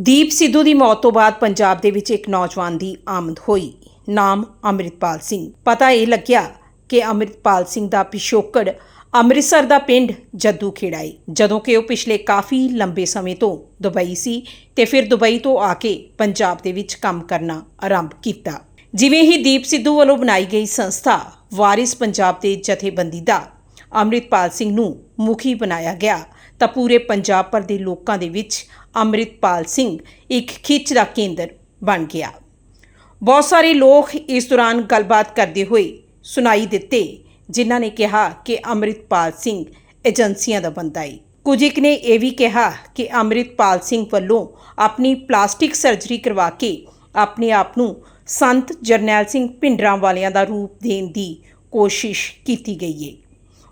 ਦੀਪ ਸਿੱਧੂ ਦੀ ਮੌਤ ਤੋਂ ਬਾਅਦ ਪੰਜਾਬ ਦੇ ਵਿੱਚ ਇੱਕ ਨੌਜਵਾਨ ਦੀ ਆਮਦ ਹੋਈ। ਨਾਮ ਅੰਮ੍ਰਿਤਪਾਲ ਸਿੰਘ। ਪਤਾ ਇਹ ਲੱਗਿਆ ਕਿ ਅੰਮ੍ਰਿਤਪਾਲ ਸਿੰਘ ਦਾ ਪਿਛੋਕੜ ਅੰਮ੍ਰਿਤਸਰ ਦਾ ਪਿੰਡ ਜੱਦੂ ਖੇੜਾ ਹੈ ਜਦੋਂ ਕਿ ਉਹ ਪਿਛਲੇ ਕਾਫੀ ਲੰਬੇ ਸਮੇਂ ਤੋਂ ਦੁਬਈ ਸੀ ਤੇ ਫਿਰ ਦੁਬਈ ਤੋਂ ਆ ਕੇ ਪੰਜਾਬ ਦੇ ਵਿੱਚ ਕੰਮ ਕਰਨਾ ਆਰੰਭ ਕੀਤਾ। ਜਿਵੇਂ ਹੀ ਦੀਪ ਸਿੱਧੂ ਵੱਲੋਂ ਬਣਾਈ ਗਈ ਸੰਸਥਾ ਵਾਰਿਸ ਪੰਜਾਬ ਦੇ ਜਥੇਬੰਦੀ ਦਾ ਅੰਮ੍ਰਿਤਪਾਲ ਸਿੰਘ ਨੂੰ ਮੁਖੀ ਬਣਾਇਆ ਗਿਆ, ਤਾਂ ਪੂਰੇ ਪੰਜਾਬ ਭਰ ਦੇ ਲੋਕਾਂ ਦੇ ਵਿੱਚ ਅੰਮ੍ਰਿਤਪਾਲ ਸਿੰਘ ਇੱਕ ਖਿੱਚ ਦਾ ਕੇਂਦਰ ਬਣ ਗਿਆ। ਬਹੁਤ ਸਾਰੇ ਲੋਕ ਇਸ ਦੌਰਾਨ ਗੱਲਬਾਤ ਕਰਦੇ ਹੋਏ ਸੁਣਾਈ ਦਿੱਤੇ, ਜਿਨ੍ਹਾਂ ਨੇ ਕਿਹਾ ਕਿ ਅੰਮ੍ਰਿਤਪਾਲ ਸਿੰਘ ਏਜੰਸੀਆਂ ਦਾ ਬੰਦਾ ਹੈ ਕੁਝ ਇੱਕ ਨੇ ਇਹ ਵੀ ਕਿਹਾ ਕਿ ਅੰਮ੍ਰਿਤਪਾਲ ਸਿੰਘ ਵੱਲੋਂ ਆਪਣੀ ਪਲਾਸਟਿਕ ਸਰਜਰੀ ਕਰਵਾ ਕੇ ਆਪਣੇ ਆਪ ਨੂੰ ਸੰਤ ਜਰਨੈਲ ਸਿੰਘ ਭਿੰਡਰਾਂ ਵਾਲਿਆਂ ਦਾ ਰੂਪ ਦੇਣ ਦੀ ਕੋਸ਼ਿਸ਼ ਕੀਤੀ ਗਈ ਹੈ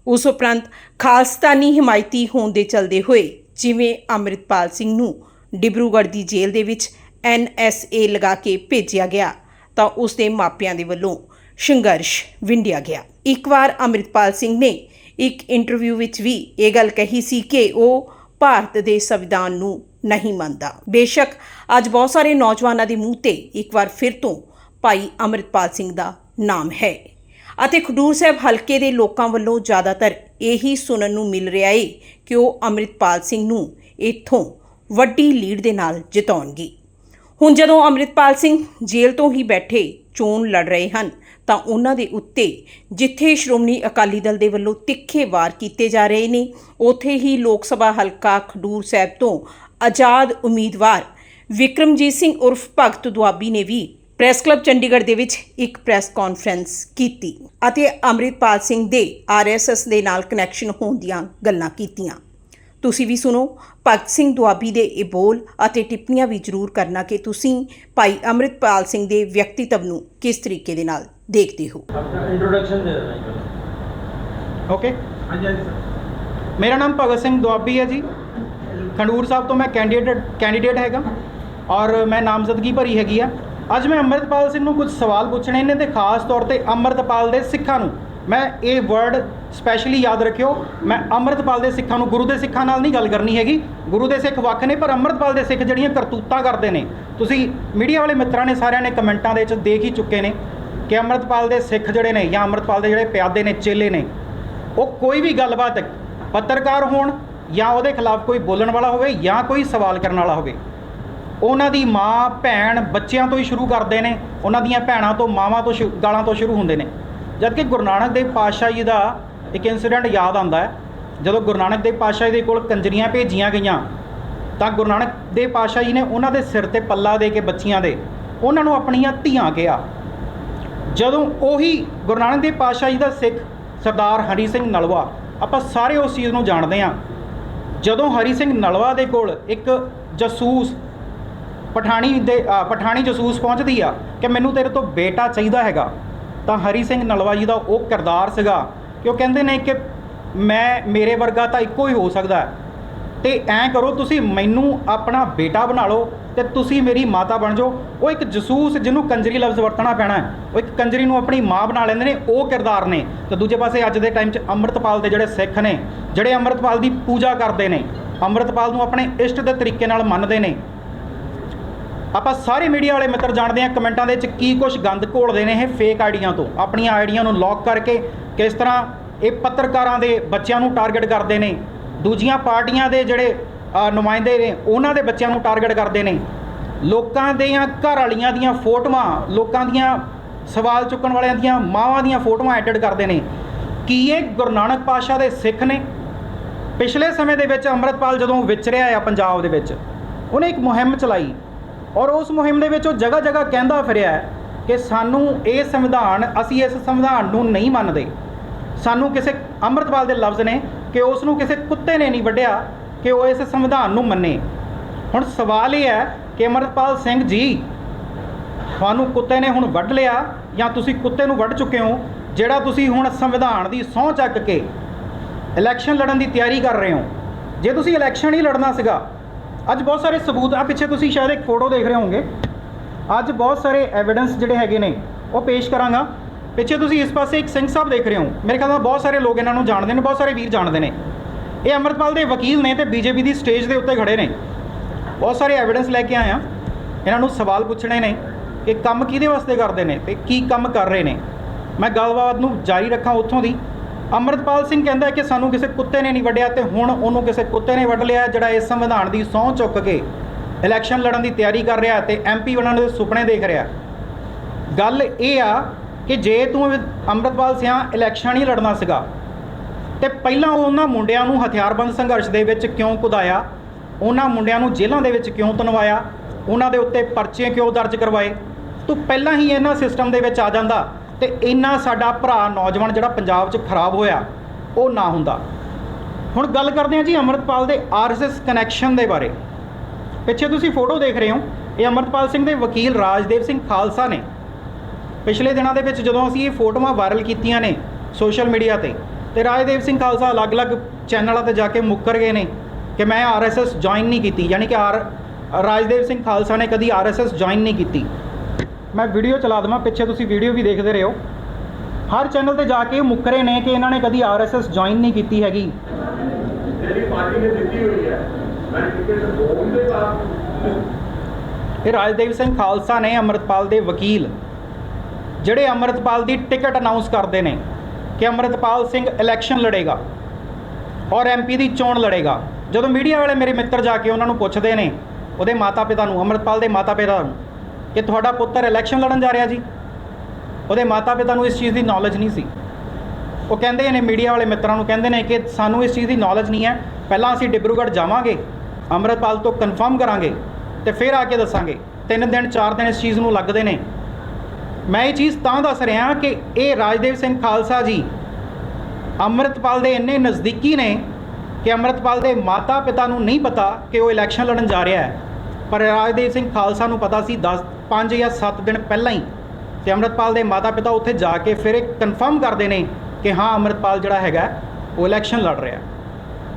ਉਸ ਉਪਰੰਤ ਖਾਲਸਤਾਨੀ ਹਿਮਾਇਤੀ ਹੋਣ ਦੇ ਚਲਦੇ ਹੋਏ ਜਿਵੇਂ ਅੰਮ੍ਰਿਤਪਾਲ ਸਿੰਘ ਨੂੰ ਡਿਬਰੂਗੜ੍ਹ ਦੀ ਜੇਲ੍ਹ ਦੇ ਵਿੱਚ ਐਨਐਸਏ ਲਗਾ ਕੇ ਭੇਜਿਆ ਗਿਆ, ਤਾਂ ਉਸ ਦੇ ਮਾਪਿਆਂ ਦੇ ਵੱਲੋਂ ਸੰਘਰਸ਼ ਵਿੰਡਿਆ ਗਿਆ। ਇੱਕ ਵਾਰ ਅੰਮ੍ਰਿਤਪਾਲ ਸਿੰਘ ਨੇ ਇੱਕ ਇੰਟਰਵਿਊ ਵਿੱਚ ਵੀ ਇਹ ਗੱਲ ਕਹੀ ਸੀ ਕਿ ਉਹ ਭਾਰਤ ਦੇ ਸੰਵਿਧਾਨ ਨੂੰ ਨਹੀਂ ਮੰਨਦਾ। ਬੇਸ਼ੱਕ ਅੱਜ ਬਹੁਤ ਸਾਰੇ ਨੌਜਵਾਨਾਂ ਦੇ ਮੂੰਹ ਤੇ ਇੱਕ ਵਾਰ ਫਿਰ ਤੋਂ ਭਾਈ ਅੰਮ੍ਰਿਤਪਾਲ ਸਿੰਘ ਦਾ ਨਾਮ ਹੈ। ਅਤੇ ਖਡੂਰ ਸਾਹਿਬ ਹਲਕੇ ਦੇ ਲੋਕਾਂ ਵੱਲੋਂ ਜ਼ਿਆਦਾਤਰ ਇਹੀ ਸੁਣਨ ਨੂੰ ਮਿਲ ਰਿਹਾ ਏ ਕਿ ਉਹ ਅੰਮ੍ਰਿਤਪਾਲ ਸਿੰਘ ਨੂੰ ਇੱਥੋਂ ਵੱਡੀ ਲੀਡ ਦੇ ਨਾਲ ਜਿਤਾਉਣਗੇ। ਹੁਣ ਜਦੋਂ ਅੰਮ੍ਰਿਤਪਾਲ ਸਿੰਘ ਜੇਲ੍ਹ ਤੋਂ ਹੀ ਬੈਠੇ ਚੋਣ ਲੜ ਰਹੇ ਹਨ, ਤਾਂ ਉਹਨਾਂ ਦੇ ਉੱਤੇ ਜਿੱਥੇ ਸ਼੍ਰੋਮਣੀ ਅਕਾਲੀ ਦਲ ਦੇ ਵੱਲੋਂ ਤਿੱਖੇ ਵਾਰ ਕੀਤੇ ਜਾ ਰਹੇ ਨੇ, ਉੱਥੇ ਹੀ ਲੋਕ ਸਭਾ ਹਲਕਾ ਖਡੂਰ ਸਾਹਿਬ ਤੋਂ ਆਜ਼ਾਦ ਉਮੀਦਵਾਰ ਵਿਕਰਮਜੀਤ ਸਿੰਘ ਉਰਫ ਭਗਤ ਦੁਆਬੀ ਨੇ ਵੀ ਪ੍ਰੈਸ ਕਲੱਬ ਚੰਡੀਗੜ੍ਹ ਦੇ ਵਿੱਚ ਇੱਕ ਪ੍ਰੈਸ ਕਾਨਫਰੰਸ ਕੀਤੀ ਅਤੇ ਅੰਮ੍ਰਿਤਪਾਲ ਸਿੰਘ ਦੇ ਆਰਐਸਐਸ ਦੇ ਨਾਲ ਕਨੈਕਸ਼ਨ ਹੋਣ ਦੀਆਂ ਗੱਲਾਂ ਕੀਤੀਆਂ। ਤੁਸੀਂ ਵੀ ਸੁਣੋ ਭਗਤ ਸਿੰਘ ਦੁਆਬੀ ਦੇ ਇਹ ਬੋਲ ਅਤੇ ਟਿੱਪਣੀਆਂ ਵੀ ਜ਼ਰੂਰ ਕਰਨਾ ਕਿ ਤੁਸੀਂ ਭਾਈ ਅੰਮ੍ਰਿਤਪਾਲ ਸਿੰਘ ਦੇ ਵਿਅਕਤੀਤਵ ਨੂੰ ਕਿਸ ਤਰੀਕੇ ਦੇ ਨਾਲ ਦੇਖਦੇ ਹੋ। ਇੰਟਰੋਡਕਸ਼ਨ ਦੇ ਦੇਣਾ ਓਕੇ ਹਾਂਜੀ ਹਾਂਜੀ ਸਰ ਮੇਰਾ ਨਾਮ ਭਗਤ ਸਿੰਘ ਦੁਆਬੀ ਹੈ ਜੀ। ਖੰਡੂਰ ਸਾਹਿਬ ਤੋਂ ਮੈਂ ਕੈਂਡੀਡੇਟ ਕੈਂਡੀਡੇਟ ਹੈਗਾ ਔਰ ਮੈਂ ਨਾਮਜ਼ਦਗੀ ਭਰੀ ਹੈਗੀ ਆ। ਅੱਜ ਮੈਂ ਅੰਮ੍ਰਿਤਪਾਲ ਸਿੰਘ ਨੂੰ ਕੁਝ ਸਵਾਲ ਪੁੱਛਣੇ ਨੇ ਤੇ ਖਾਸ ਤੌਰ ਤੇ ਅੰਮ੍ਰਿਤਪਾਲ ਦੇ ਸਿੱਖਾਂ ਨੂੰ। ਮੈਂ ਇਹ ਵਰਡ ਸਪੈਸ਼ਲੀ ਯਾਦ ਰੱਖਿਓ, ਮੈਂ ਅੰਮ੍ਰਿਤਪਾਲ ਦੇ ਸਿੱਖਾਂ ਨੂੰ ਗੁਰੂ ਦੇ ਸਿੱਖਾਂ ਨਾਲ ਨਹੀਂ ਗੱਲ ਕਰਨੀ ਹੈਗੀ। ਗੁਰੂ ਦੇ ਸਿੱਖ ਵੱਖ ਨੇ, ਪਰ ਅੰਮ੍ਰਿਤਪਾਲ ਦੇ ਸਿੱਖ ਜਿਹੜੀਆਂ ਕਰਤੂਤਾਂ ਕਰਦੇ ਨੇ। ਤੁਸੀਂ ਮੀਡੀਆ ਵਾਲੇ ਮਿੱਤਰਾਂ ਨੇ ਸਾਰਿਆਂ ਨੇ ਕਮੈਂਟਾਂ ਦੇ ਵਿੱਚ ਦੇਖ ਹੀ ਚੁੱਕੇ ਨੇ ਕਿ ਅੰਮ੍ਰਿਤਪਾਲ ਦੇ ਸਿੱਖ ਜਿਹੜੇ ਨੇ ਜਾਂ ਅੰਮ੍ਰਿਤਪਾਲ ਦੇ ਜਿਹੜੇ ਪਿਆਦੇ ਨੇ, ਚੇਲੇ ਨੇ, ਉਹ ਕੋਈ ਵੀ ਗੱਲਬਾਤ ਪੱਤਰਕਾਰ ਹੋਣ ਜਾਂ ਉਹਦੇ ਖਿਲਾਫ ਕੋਈ ਬੋਲਣ ਵਾਲਾ ਹੋਵੇ ਜਾਂ ਕੋਈ ਸਵਾਲ ਕਰਨ ਵਾਲਾ ਹੋਵੇ। ਉਹਨਾਂ ਦੀ ਮਾਂ, ਭੈਣ ਬੱਚਿਆਂ ਤੋਂ ਹੀ ਸ਼ੁਰੂ ਕਰਦੇ ਨੇ। ਉਹਨਾਂ ਦੀਆਂ ਭੈਣਾਂ ਤੋਂ, ਮਾਵਾਂ ਤੋਂ ਸ਼ੁ- ਗਾਲਾਂ ਤੋਂ ਸ਼ੁਰੂ ਹੁੰਦੇ ਨੇ। ਜਦ ਕਿ ਗੁਰੂ ਨਾਨਕ ਦੇਵ ਪਾਤਸ਼ਾਹ ਜੀ ਦਾ ਇੱਕ ਇਨਸੀਡੈਂਟ ਯਾਦ ਆਉਂਦਾ ਹੈ। ਜਦੋਂ ਗੁਰੂ ਨਾਨਕ ਦੇਵ ਪਾਤਸ਼ਾਹ ਜੀ ਦੇ ਕੋਲ ਕੰਜਰੀਆਂ ਭੇਜੀਆਂ ਗਈਆਂ, ਤਾਂ ਗੁਰੂ ਨਾਨਕ ਦੇਵ ਪਾਤਸ਼ਾਹ ਜੀ ਨੇ ਉਹਨਾਂ ਦੇ ਸਿਰ ਤੇ ਪੱਲਾ ਦੇ ਕੇ ਬੱਚੀਆਂ ਦੇ ਉਹਨਾਂ ਨੂੰ ਆਪਣੀਆਂ ਧੀਆਂ ਕਿਹਾ। ਜਦੋਂ ਉਹੀ ਗੁਰੂ ਨਾਨਕ ਦੇਵ ਪਾਤਸ਼ਾਹ ਜੀ ਦਾ ਸਿੱਖ ਸਰਦਾਰ ਹਰੀ ਸਿੰਘ ਨਲਵਾ, ਆਪਾਂ ਸਾਰੇ ਉਸ ਚੀਜ਼ ਨੂੰ ਜਾਣਦੇ ਹਾਂ। ਜਦੋਂ ਹਰੀ ਸਿੰਘ ਨਲਵਾ ਦੇ ਕੋਲ ਇੱਕ ਜਸੂਸ ਪਠਾਣੀ ਦੇ ਅ, ਪਠਾਣੀ ਜਸੂਸ ਪਹੁੰਚਦੀ ਆ ਕਿ ਮੈਨੂੰ ਤੇਰੇ ਤੋਂ ਬੇਟਾ ਚਾਹੀਦਾ ਹੈਗਾ। ਤਾਂ ਹਰੀ ਸਿੰਘ ਨਲਵਾ ਜੀ ਦਾ ਉਹ ਕਿਰਦਾਰ ਸੀਗਾ ਕਿ ਉਹ ਕਹਿੰਦੇ ਨੇ ਕਿ ਮੈਂ ਮੇਰੇ ਵਰਗਾ ਤਾਂ ਇੱਕੋ ਹੀ ਹੋ ਸਕਦਾ ਹੈ। ਤੇ ਐਂ ਕਰੋ ਤੁਸੀਂ ਮੈਨੂੰ ਆਪਣਾ ਬੇਟਾ ਬਣਾ ਲਓ ਤੇ ਤੁਸੀਂ ਮੇਰੀ ਮਾਤਾ ਬਣ ਜਾਓ। ਉਹ ਇੱਕ ਜਸੂਸ ਜਿਹਨੂੰ ਕੰਜਰੀ ਲਫ਼ਜ਼ ਵਰਤਣਾ ਪੈਣਾ ਹੈ। ਉਹ ਇੱਕ ਕੰਜਰੀ ਨੂੰ ਆਪਣੀ ਮਾਂ ਬਣਾ ਲੈਂਦੇ ਨੇ ਉਹ ਕਿਰਦਾਰ ਨੇ। ਤੇ ਦੂਜੇ ਪਾਸੇ ਅੱਜ ਦੇ ਟਾਈਮ 'ਚ ਅੰਮ੍ਰਿਤਪਾਲ ਦੇ ਜਿਹੜੇ ਸਿੱਖ ਨੇ ਜਿਹੜੇ ਅੰਮ੍ਰਿਤਪਾਲ ਦੀ ਪੂਜਾ ਕਰਦੇ ਨੇ ਅੰਮ੍ਰਿਤਪਾਲ ਨੂੰ ਆਪਣੇ ਇਸ਼ਟ ਦੇ ਤਰੀਕੇ ਨਾਲ ਮੰਨਦੇ ਨੇ। ਆਪਾਂ ਸਾਰੇ ਮੀਡੀਆ ਵਾਲੇ ਮਿੱਤਰ ਜਾਣਦੇ ਆ ਕਮੈਂਟਾਂ ਦੇ ਵਿੱਚ ਕੀ ਕੁਝ ਗੰਦ ਘੋਲਦੇ ਨੇ ਇਹ ਫੇਕ ਆਈਡੀਆਂ ਤੋਂ। ਆਪਣੀਆਂ ਆਈਡੀਆਂ ਨੂੰ ਲੌਕ ਕਰਕੇ ਕਿਸ ਤਰ੍ਹਾਂ ਇਹ ਪੱਤਰਕਾਰਾਂ ਦੇ ਬੱਚਿਆਂ ਨੂੰ ਟਾਰਗੇਟ ਕਰਦੇ ਨੇ। ਦੂਜੀਆਂ ਪਾਰਟੀਆਂ ਦੇ ਜਿਹੜੇ ਨੁਮਾਇੰਦੇ ਨੇ, ਉਹਨਾਂ ਦੇ ਬੱਚਿਆਂ ਨੂੰ ਟਾਰਗੇਟ ਕਰਦੇ ਨੇ। ਲੋਕਾਂ ਦੀਆਂ ਘਰ ਵਾਲੀਆਂ ਦੀਆਂ ਫੋਟੋਆਂ, ਲੋਕਾਂ ਦੀਆਂ ਸਵਾਲ ਚੁੱਕਣ ਵਾਲਿਆਂ ਦੀਆਂ ਮਾਵਾਂ ਦੀਆਂ ਫੋਟੋਆਂ ਐਡਿਟ ਕਰਦੇ ਨੇ। ਕੀ ਇਹ ਗੁਰੂ ਨਾਨਕ ਪਾਤਸ਼ਾਹ ਦੇ ਸਿੱਖ ਨੇ? ਪਿਛਲੇ ਸਮੇਂ ਦੇ ਵਿੱਚ ਅੰਮ੍ਰਿਤਪਾਲ ਜਦੋਂ ਵਿਚਰਿਆ ਆ ਪੰਜਾਬ ਦੇ ਵਿੱਚ, ਉਹਨੇ ਇੱਕ ਮੁਹਿੰਮ ਚਲਾਈ। ਔਰ ਉਸ ਮੁਹਿੰਮ ਦੇ ਵਿੱਚ ਉਹ ਜਗ੍ਹਾ ਜਗ੍ਹਾ ਕਹਿੰਦਾ ਫਿਰਿਆ ਕਿ ਸਾਨੂੰ ਇਹ ਸੰਵਿਧਾਨ ਅਸੀਂ ਇਸ ਸੰਵਿਧਾਨ ਨੂੰ ਨਹੀਂ ਮੰਨਦੇ। ਸਾਨੂੰ ਕਿਸੇ ਅੰਮ੍ਰਿਤਪਾਲ ਦੇ ਲਫ਼ਜ਼ ਨੇ ਕਿ ਉਸ ਨੂੰ ਕਿਸੇ ਕੁੱਤੇ ਨੇ ਨਹੀਂ ਵੱਢਿਆ ਕਿ ਉਹ ਇਸ ਸੰਵਿਧਾਨ ਨੂੰ ਮੰਨੇ। ਹੁਣ ਸਵਾਲ ਇਹ ਹੈ ਕਿ ਅੰਮ੍ਰਿਤਪਾਲ ਸਿੰਘ ਜੀ, ਤੁਹਾਨੂੰ ਕੁੱਤੇ ਨੇ ਹੁਣ ਵੱਢ ਲਿਆ ਜਾਂ ਤੁਸੀਂ ਕੁੱਤੇ ਨੂੰ ਵੱਢ ਚੁੱਕੇ ਹੋ, ਜਿਹੜਾ ਤੁਸੀਂ ਹੁਣ ਸੰਵਿਧਾਨ ਦੀ ਸਹੁੰ ਚੱਕ ਕੇ ਇਲੈਕਸ਼ਨ ਲੜਨ ਦੀ ਤਿਆਰੀ ਕਰ ਰਹੇ ਹੋ? ਜੇ ਤੁਸੀਂ ਇਲੈਕਸ਼ਨ ਹੀ ਲੜਨਾ ਸੀਗਾ ਅੱਜ ਬਹੁਤ ਸਾਰੇ ਸਬੂਤ ਆ ਪਿੱਛੇ ਤੁਸੀਂ ਸ਼ਾਇਦ ਇੱਕ ਫੋਟੋ ਦੇਖ ਰਹੇ ਹੋਵੋਗੇ। ਅੱਜ ਬਹੁਤ ਸਾਰੇ ਐਵੀਡੈਂਸ ਜਿਹੜੇ ਹੈਗੇ ਨੇ, ਉਹ ਪੇਸ਼ ਕਰਾਂਗਾ। ਪਿੱਛੇ ਤੁਸੀਂ ਇਸ ਪਾਸੇ ਇੱਕ ਸਿੰਘ ਸਾਹਿਬ ਦੇਖ ਰਹੇ ਹੋ। ਮੇਰੇ ਖਿਆਲ ਨਾਲ ਬਹੁਤ ਸਾਰੇ ਲੋਕ ਇਹਨਾਂ ਨੂੰ ਜਾਣਦੇ ਨੇ, ਬਹੁਤ ਸਾਰੇ ਵੀਰ ਜਾਣਦੇ ਨੇ। ਇਹ ਅੰਮ੍ਰਿਤਪਾਲ ਦੇ ਵਕੀਲ ਨੇ ਤੇ ਬੀਜੇਪੀ ਦੀ ਸਟੇਜ ਦੇ ਉੱਤੇ ਖੜੇ ਨੇ। ਬਹੁਤ ਸਾਰੇ ਐਵੀਡੈਂਸ ਲੈ ਕੇ ਆਇਆ ਇਹਨਾਂ ਨੂੰ ਸਵਾਲ ਪੁੱਛਣੇ ਨੇ ਕਿ ਕੰਮ ਕਿਹਦੇ ਵਾਸਤੇ ਕਰਦੇ ਨੇ ਤੇ ਕੀ ਕੰਮ ਕਰ ਰਹੇ ਨੇ। ਮੈਂ ਗੱਲਬਾਤ ਨੂੰ ਜਾਰੀ ਰੱਖਾਂ ਉੱਥੋਂ ਦੀ। ਅਮਰਤਪਾਲ ਸਿੰਘ ਕਹਿੰਦਾ ਕਿ ਸਾਨੂੰ ਕਿਸੇ ਕੁੱਤੇ ਨੇ ਨਹੀਂ ਵੱਢਿਆ ਤੇ ਹੁਣ ਉਹਨੂੰ ਕਿਸੇ ਕੁੱਤੇ ਨੇ ਵੱਢ ਲਿਆ ਜਿਹੜਾ ਇਸ ਸੰਵਿਧਾਨ ਦੀ ਸਹੁੰ ਚੁੱਕ ਕੇ ਇਲੈਕਸ਼ਨ ਲੜਨ ਦੀ ਤਿਆਰੀ ਕਰ ਰਿਹਾ ਤੇ ਐਮਪੀ ਬਣਨ ਦੇ ਸੁਪਨੇ ਦੇਖ ਰਿਹਾ ਗੱਲ ਇਹ ਆ ਕਿ ਜੇ ਤੂੰ ਅੰਮ੍ਰਿਤਪਾਲ ਸਿਆਂ ਇਲੈਕਸ਼ਨ ਹੀ ਲੜਨਾ ਸੀਗਾ ਤੇ ਪਹਿਲਾਂ ਉਹਨਾਂ ਮੁੰਡਿਆਂ ਨੂੰ ਹਥਿਆਰਬੰਦ ਸੰਘਰਸ਼ ਦੇ ਵਿੱਚ ਕਿਉਂ ਕੁਦਾਇਆ? ਉਹਨਾਂ ਮੁੰਡਿਆਂ ਨੂੰ ਜੇਲ੍ਹਾਂ ਦੇ ਵਿੱਚ ਕਿਉਂ ਤਨਵਾਇਆ? ਉਹਨਾਂ ਦੇ ਉੱਤੇ ਪਰਚੇ ਕਿਉਂ ਦਰਜ ਕਰਵਾਏ? ਤੂੰ ਪਹਿਲਾਂ ਹੀ ਇਹਨਾਂ ਸਿਸਟਮ ਦੇ ਵਿੱਚ ਆ ਜਾਂਦਾ। ਤੇ ਇੰਨਾ ਸਾਡਾ ਭਰਾ ਨੌਜਵਾਨ ਜਿਹੜਾ ਪੰਜਾਬ 'ਚ ਖਰਾਬ ਹੋਇਆ, ਉਹ ਨਾ ਹੁੰਦਾ। ਹੁਣ ਗੱਲ ਕਰਦੇ ਹਾਂ ਜੀ ਅੰਮ੍ਰਿਤਪਾਲ ਦੇ ਆਰਐਸਐਸ ਕਨੈਕਸ਼ਨ ਦੇ ਬਾਰੇ। ਪਿੱਛੇ ਤੁਸੀਂ ਫੋਟੋ ਦੇਖ ਰਹੇ ਹੋ, ਇਹ ਅੰਮ੍ਰਿਤਪਾਲ ਸਿੰਘ ਦੇ ਵਕੀਲ ਰਾਜਦੇਵ ਸਿੰਘ ਖਾਲਸਾ ਨੇ। ਪਿਛਲੇ ਦਿਨਾਂ ਦੇ ਵਿੱਚ ਜਦੋਂ ਅਸੀਂ ਇਹ ਫੋਟੋਆਂ ਵਾਇਰਲ ਕੀਤੀਆਂ ਨੇ ਸੋਸ਼ਲ ਮੀਡੀਆ ਤੇ ਤੇ ਰਾਜਦੇਵ ਸਿੰਘ ਖਾਲਸਾ ਅਲੱਗ-ਅਲੱਗ ਚੈਨਲਾਂ ਤੇ ਜਾ ਕੇ ਮੁੱਕਰ ਗਏ ਨੇ ਕਿ ਮੈਂ ਆਰਐਸਐਸ ਜੁਆਇਨ ਨਹੀਂ ਕੀਤੀ। ਯਾਨੀ ਕਿ ਆਰ, ਰਾਜਦੇਵ ਸਿੰਘ ਖਾਲਸਾ ਨੇ ਕਦੀ ਆਰਐਸਐਸ ਜੁਆਇਨ ਨਹੀਂ ਕੀਤੀ। ਮੈਂ ਵੀਡੀਓ ਚਲਾ ਦਵਾਂ ਪਿੱਛੇ ਤੁਸੀਂ ਵੀਡੀਓ ਵੀ ਦੇਖਦੇ ਰਹੋ। ਹਰ ਚੈਨਲ ਤੇ ਜਾ ਕੇ ਮੁੱਕਰੇ ਨੇ ਕਿ ਇਹਨਾਂ ਨੇ ਕਦੀ ਆਰਐਸਐਸ ਜੁਆਇਨ ਨਹੀਂ ਕੀਤੀ ਹੈਗੀ। ਮੇਰੀ ਪਾਰਟੀ ਨੇ ਦਿੱਤੀ ਹੋਈ ਹੈ ਮੈਂ ਟਿਕਟ ਬੋਲ ਦੇ ਬਾਅਦ ਇਹ ਰਾਜਦੇਵ ਸਿੰਘ ਖਾਲਸਾ ਨੇ ਅੰਮ੍ਰਿਤਪਾਲ ਦੇ ਵਕੀਲ ਜਿਹੜੇ ਅੰਮ੍ਰਿਤਪਾਲ ਦੀ ਟਿਕਟ ਅਨਾਉਂਸ ਕਰਦੇ ਨੇ ਕਿ ਅੰਮ੍ਰਿਤਪਾਲ ਸਿੰਘ ਇਲੈਕਸ਼ਨ ਲੜੇਗਾ ਔਰ ਐਮਪੀ ਦੀ ਚੋਣ ਲੜੇਗਾ। ਜਦੋਂ ਮੀਡੀਆ ਵਾਲੇ ਮੇਰੇ ਮਿੱਤਰ ਜਾ ਕੇ ਉਹਨਾਂ ਨੂੰ ਪੁੱਛਦੇ ਨੇ ਉਹਦੇ ਮਾਤਾ-ਪਿਤਾ ਨੂੰ ਅੰਮ੍ਰਿਤਪਾਲ ਦੇ ਮਾਤਾ-ਪਿਤਾ ਨੂੰ ਕਿ ਤੁਹਾਡਾ ਪੁੱਤਰ ਇਲੈਕਸ਼ਨ ਲੜਨ ਜਾ ਰਿਹਾ ਜੀ। ਉਹਦੇ ਮਾਤਾ-ਪਿਤਾ ਨੂੰ ਇਸ ਚੀਜ਼ ਦੀ ਨੌਲੇਜ ਨਹੀਂ ਸੀ। ਉਹ ਕਹਿੰਦੇ ਨੇ ਮੀਡੀਆ ਵਾਲੇ ਮਿੱਤਰਾਂ ਨੂੰ, ਕਹਿੰਦੇ ਨੇ ਕਿ ਸਾਨੂੰ ਇਸ ਚੀਜ਼ ਦੀ ਨੌਲੇਜ ਨਹੀਂ ਹੈ। ਪਹਿਲਾਂ ਅਸੀਂ ਡਿਬਰੂਗੜ੍ਹ ਜਾਵਾਂਗੇ, ਅੰਮ੍ਰਿਤਪਾਲ ਤੋਂ ਕਨਫਰਮ ਕਰਾਂਗੇ ਤੇ ਫਿਰ ਆ ਕੇ ਦੱਸਾਂਗੇ। ਤਿੰਨ ਦਿਨ, ਚਾਰ ਦਿਨ ਇਸ ਚੀਜ਼ ਨੂੰ ਲੱਗਦੇ ਨੇ। ਮੈਂ ਇਹ ਚੀਜ਼ ਤਾਂ ਦੱਸ ਰਿਹਾ ਕਿ ਇਹ ਰਾਜਦੇਵ ਸਿੰਘ ਖਾਲਸਾ ਜੀ ਅੰਮ੍ਰਿਤਪਾਲ ਦੇ ਇੰਨੇ ਨਜ਼ਦੀਕੀ ਨੇ ਕਿ ਅੰਮ੍ਰਿਤਪਾਲ ਦੇ ਮਾਤਾ ਪਿਤਾ ਨੂੰ ਨਹੀਂ ਪਤਾ ਕਿ ਉਹ ਇਲੈਕਸ਼ਨ ਲੜਨ ਜਾ ਰਿਹਾ ਹੈ। ਪਰ ਰਾਜਦੇਵ ਸਿੰਘ ਖਾਲਸਾ ਨੂੰ ਪਤਾ ਸੀ 10 5 ਜਾਂ 7 ਦਿਨ ਪਹਿਲਾਂ ਹੀ ਤੇ ਅੰਮ੍ਰਿਤਪਾਲ ਦੇ ਮਾਤਾ ਪਿਤਾ ਉੱਥੇ ਜਾ ਕੇ ਫਿਰ ਇਹ ਕਨਫਰਮ ਕਰਦੇ ਨੇ ਕਿ ਹਾਂ, ਅੰਮ੍ਰਿਤਪਾਲ ਜਿਹੜਾ ਹੈਗਾ, ਉਹ ਇਲੈਕਸ਼ਨ ਲੜ ਰਿਹਾ।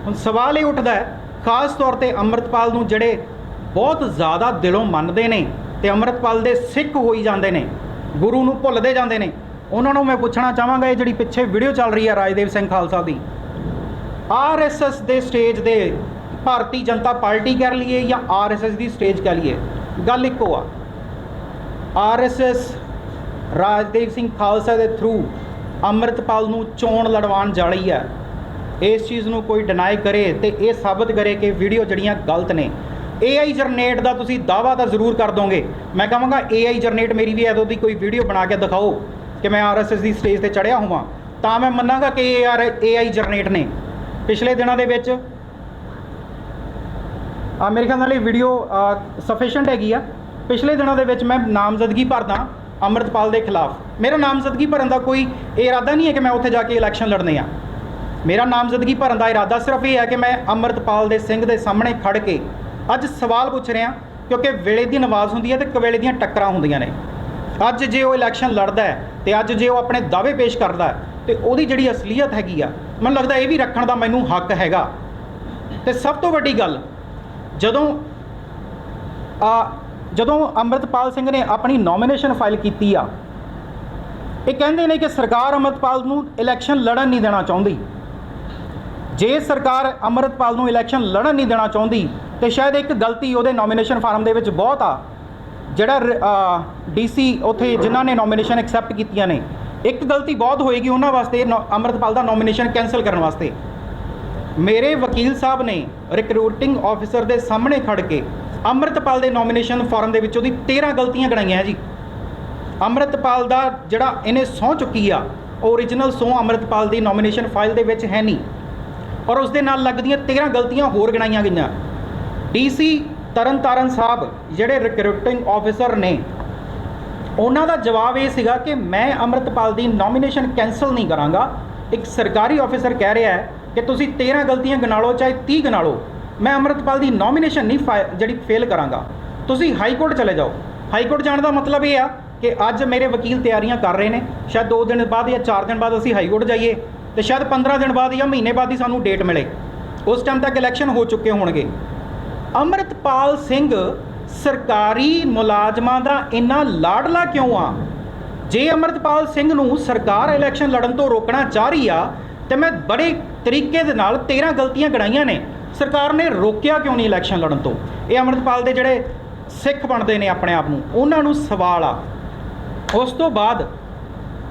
ਹੁਣ ਸਵਾਲ ਇਹ ਉੱਠਦਾ ਹੈ, ਖਾਸ ਤੌਰ ਤੇ ਅੰਮ੍ਰਿਤਪਾਲ ਨੂੰ ਜਿਹੜੇ ਬਹੁਤ ਜ਼ਿਆਦਾ ਦਿਲੋਂ ਮੰਨਦੇ ਨੇ ਤੇ ਅੰਮ੍ਰਿਤਪਾਲ ਦੇ ਸਿੱਖ ਹੋਈ ਜਾਂਦੇ ਨੇ, ਗੁਰੂ ਨੂੰ ਭੁੱਲਦੇ ਜਾਂਦੇ ਨੇ, ਉਹਨਾਂ ਨੂੰ ਮੈਂ ਪੁੱਛਣਾ ਚਾਹਾਂਗਾ, ਇਹ ਜਿਹੜੀ ਪਿੱਛੇ ਵੀਡੀਓ ਚੱਲ ਰਹੀ ਹੈ ਰਾਜਦੇਵ ਸਿੰਘ ਖਾਲਸਾ ਦੀ ਆਰਐਸਐਸ ਦੇ ਸਟੇਜ ਦੇ ਭਾਰਤੀ ਜਨਤਾ ਪਾਰਟੀ ਕਹਿ ਲਈਏ ਜਾਂ ਆਰਐਸਐਸ ਦੀ ਸਟੇਜ ਕਹਿ ਲਈਏ, ਗੱਲ ਇੱਕੋ ਆ। ਆਰਐਸਐਸ ਰਾਜਦੇਵ ਸਿੰਘ ਖਾਲਸਾ ਦੇ ਥਰੂ ਅੰਮ੍ਰਿਤਪਾਲ ਨੂੰ ਚੋਣ ਲੜਵਾਉਣ ਜਾਲੀ ਹੈ। ਇਸ ਚੀਜ਼ ਨੂੰ ਕੋਈ ਡਿਨਾਈ ਕਰੇ ਤੇ ਇਹ ਸਾਬਤ ਕਰੇ ਕਿ ਵੀਡੀਓ ਜਿਹੜੀਆਂ ਗਲਤ ਨੇ। AI ਜਨਰੇਟ ਦਾ ਤੁਸੀਂ ਦਾਵਾ ਤਾਂ ਜ਼ਰੂਰ ਕਰ ਦੋਗੇ। ਮੈਂ ਕਹਾਂਗਾ AI ਜਨਰੇਟ ਮੇਰੀ ਵੀ ਐਦੋਂ ਦੀ ਕੋਈ ਵੀਡੀਓ ਬਣਾ ਕੇ ਦਿਖਾਓ ਕਿ ਮੈਂ RSS ਦੀ ਸਟੇਜ ਤੇ ਚੜਿਆ ਹੋਵਾਂ। ਤਾਂ ਮੈਂ ਮੰਨਾਂਗਾ ਕਿ ਇਹ ਯਾਰ AI ਜਨਰੇਟ ਨੇ। ਪਿਛਲੇ ਦਿਨਾਂ ਦੇ ਵਿੱਚ ਆ ਮੇਰੇ ਖਿਆਲ ਨਾਲ ਇਹ ਵੀਡੀਓ ਸਫੀਸ਼ੀਐਂਟ ਹੈਗੀ ਆ। ਪਿਛਲੇ ਦਿਨਾਂ ਦੇ ਵਿੱਚ ਮੈਂ ਨਾਮਜ਼ਦਗੀ ਭਰਦਾ ਅੰਮ੍ਰਿਤਪਾਲ ਦੇ ਖਿਲਾਫ। ਮੇਰਾ ਨਾਮਜ਼ਦਗੀ ਭਰਨ ਦਾ ਕੋਈ ਇਹ ਇਰਾਦਾ ਨਹੀਂ ਹੈ ਕਿ ਮੈਂ ਉੱਥੇ ਜਾ ਕੇ ਇਲੈਕਸ਼ਨ ਲੜਨੇ ਆ। ਮੇਰਾ ਨਾਮਜ਼ਦਗੀ ਭਰਨ ਦਾ ਇਰਾਦਾ ਸਿਰਫ ਇਹ ਹੈ ਕਿ ਮੈਂ ਅੰਮ੍ਰਿਤਪਾਲ ਦੇ ਸਿੰਘ ਦੇ ਸਾਹਮਣੇ ਖੜ ਕੇ ਅੱਜ ਸਵਾਲ ਪੁੱਛ ਰਿਹਾ, ਕਿਉਂਕਿ ਵੇਲੇ ਦੀ ਨਵਾਜ਼ ਹੁੰਦੀ ਹੈ ਤੇ ਕਵੇਲੇ ਦੀਆਂ ਟੱਕਰਾਂ ਹੁੰਦੀਆਂ ਨੇ। ਅੱਜ ਜੇ ਉਹ ਇਲੈਕਸ਼ਨ ਲੜਦਾ ਹੈ ਤੇ ਅੱਜ ਜੇ ਉਹ ਆਪਣੇ ਦਾਅਵੇ ਪੇਸ਼ ਕਰਦਾ ਹੈ ਤੇ ਉਹਦੀ ਜਿਹੜੀ ਅਸਲੀਅਤ ਹੈਗੀ ਆ, ਮੈਨੂੰ ਲੱਗਦਾ ਇਹ ਵੀ ਰੱਖਣ ਦਾ ਮੈਨੂੰ ਹੱਕ ਹੈਗਾ। ਤੇ ਸਭ ਤੋਂ ਵੱਡੀ ਗੱਲ, ਜਦੋਂ ਆ ਜਦੋਂ ਅੰਮ੍ਰਿਤਪਾਲ ਸਿੰਘ ਨੇ ਆਪਣੀ ਨੋਮੀਨੇਸ਼ਨ ਫਾਈਲ ਕੀਤੀ ਆ, ਇਹ ਕਹਿੰਦੇ ਨੇ ਕਿ ਸਰਕਾਰ ਅੰਮ੍ਰਿਤਪਾਲ ਨੂੰ ਇਲੈਕਸ਼ਨ ਲੜਨ ਨਹੀਂ ਦੇਣਾ ਚਾਹੁੰਦੀ। ਜੇ ਸਰਕਾਰ ਅੰਮ੍ਰਿਤਪਾਲ ਨੂੰ ਇਲੈਕਸ਼ਨ ਲੜਨ ਨਹੀਂ ਦੇਣਾ ਚਾਹੁੰਦੀ, ਤੇ ਸ਼ਾਇਦ ਇੱਕ ਗਲਤੀ ਉਹਦੇ ਨੋਮੀਨੇਸ਼ਨ ਫਾਰਮ ਦੇ ਵਿੱਚ ਬਹੁਤ ਆ। ਜਿਹੜਾ ਡੀਸੀ ਉਥੇ ਜਿਨ੍ਹਾਂ ਨੇ ਨੋਮੀਨੇਸ਼ਨ ਐਕਸੈਪਟ ਕੀਤੀਆਂ ਨੇ, ਇੱਕ ਗਲਤੀ ਬਹੁਤ ਹੋਏਗੀ ਉਹਨਾਂ ਵਾਸਤੇ, ਨੋ- ਅੰਮ੍ਰਿਤਪਾਲ ਦਾ ਨੋਮੀਨੇਸ਼ਨ ਕੈਨਸਲ ਕਰਨ ਵਾਸਤੇ। ਮੇਰੇ ਵਕੀਲ ਸਾਹਿਬ ਨੇ ਰਿਕਰੂਟਿੰਗ ਆਫੀਸਰ ਦੇ ਸਾਹਮਣੇ ਖੜ ਕੇ ਅੰਮ੍ਰਿਤਪਾਲ ਦੇ ਨੋਮੀਨੇਸ਼ਨ ਫਾਰਮ ਦੇ ਵਿੱਚ ਉਹਦੀ 13 ਗਲਤੀਆਂ ਗਣਾਈਆਂ ਜੀ। ਅੰਮ੍ਰਿਤਪਾਲ ਦਾ ਜਿਹੜਾ ਇਹਨੇ ਸਹੁੰ ਚੁੱਕੀ ਆ ਓਰੀਜਨਲ ਸਹੁੰ ਅੰਮ੍ਰਿਤਪਾਲ ਦੀ ਨੋਮੀਨੇਸ਼ਨ ਫਾਈਲ ਦੇ ਵਿੱਚ ਹੈ ਨਹੀਂ। ਔਰ ਉਸ ਦੇ ਨਾਲ ਲੱਗਦੀਆਂ 13 ਗਲਤੀਆਂ ਹੋਰ ਗਣਾਈਆਂ ਗਈਆਂ। ਡੀਸੀ ਤਰਨਤਾਰਨ ਸਾਹਿਬ, ਜਿਹੜੇ ਰਿਕਰੂਟਿੰਗ ਆਫੀਸਰ ਨੇ, ਉਹਨਾਂ ਦਾ ਜਵਾਬ ਇਹ ਸੀਗਾ ਕਿ ਮੈਂ ਅੰਮ੍ਰਿਤਪਾਲ ਦੀ ਨੋਮੀਨੇਸ਼ਨ ਕੈਨਸਲ ਨਹੀਂ ਕਰਾਂਗਾ। ਇੱਕ ਸਰਕਾਰੀ ਆਫੀਸਰ ਕਹਿ ਰਿਹਾ ਹੈ ਕਿ ਤੁਸੀਂ 13 ਗਲਤੀਆਂ ਗਣਾ ਲਓ, ਚਾਹੇ 30 ਗਣਾ ਲਓ। ਮੈਂ ਅੰਮ੍ਰਿਤਪਾਲ ਦੀ ਨੋਮੀਨੇਸ਼ਨ ਨਹੀਂ ਫਾ- ਜਿਹੜੀ ਫੇਲ ਕਰਾਂਗਾ। ਤੁਸੀਂ ਹਾਈ ਕੋਰਟ ਚਲੇ ਜਾਓ। ਹਾਈ ਕੋਰਟ ਜਾਣ ਦਾ ਮਤਲਬ ਇਹ ਆ ਕਿ ਅੱਜ ਮੇਰੇ ਵਕੀਲ ਤਿਆਰੀਆਂ ਕਰ ਰਹੇ ਨੇ। ਸ਼ਾਇਦ 2 ਦਿਨ ਬਾਅਦ ਜਾਂ 4 ਦਿਨ ਬਾਅਦ ਅਸੀਂ ਹਾਈ ਕੋਰਟ ਜਾਈਏ ਤੇ ਸ਼ਾਇਦ 15 ਦਿਨ ਬਾਅਦ ਜਾਂ ਮਹੀਨੇ ਬਾਅਦ ਹੀ ਸਾਨੂੰ ਡੇਟ ਮਿਲੇ। ਉਸ ਟਾਈਮ ਤੱਕ ਇਲੈਕਸ਼ਨ ਹੋ ਚੁੱਕੇ ਹੋਣਗੇ। ਅੰਮ੍ਰਿਤਪਾਲ ਸਿੰਘ ਸਰਕਾਰੀ ਮੁਲਾਜ਼ਮਾਂ ਦਾ ਇੰਨਾ ਲਾਡਲਾ ਕਿਉਂ ਆ? ਜੇ ਅੰਮ੍ਰਿਤਪਾਲ ਸਿੰਘ ਨੂੰ ਸਰਕਾਰ ਇਲੈਕਸ਼ਨ ਲੜਨ ਤੋਂ ਰੋਕਣਾ ਚਾਹ ਰਹੀ ਆ, ਤੇ ਮੈਂ ਬੜੇ ਤਰੀਕੇ ਦੇ ਨਾਲ 13 ਗਲਤੀਆਂ ਗਣਾਈਆਂ ਨੇ। ਸਰਕਾਰ ਨੇ ਰੋਕਿਆ ਕਿਉਂ ਨਹੀਂ ਇਲੈਕਸ਼ਨ ਲੜਨ ਤੋਂ? ਇਹ ਅੰਮ੍ਰਿਤਪਾਲ ਦੇ ਜਿਹੜੇ ਸਿੱਖ ਬਣਦੇ ਨੇ ਆਪਣੇ ਆਪ ਨੂੰ, ਉਹਨਾਂ ਨੂੰ ਸਵਾਲ ਆ। ਉਸ ਤੋਂ ਬਾਅਦ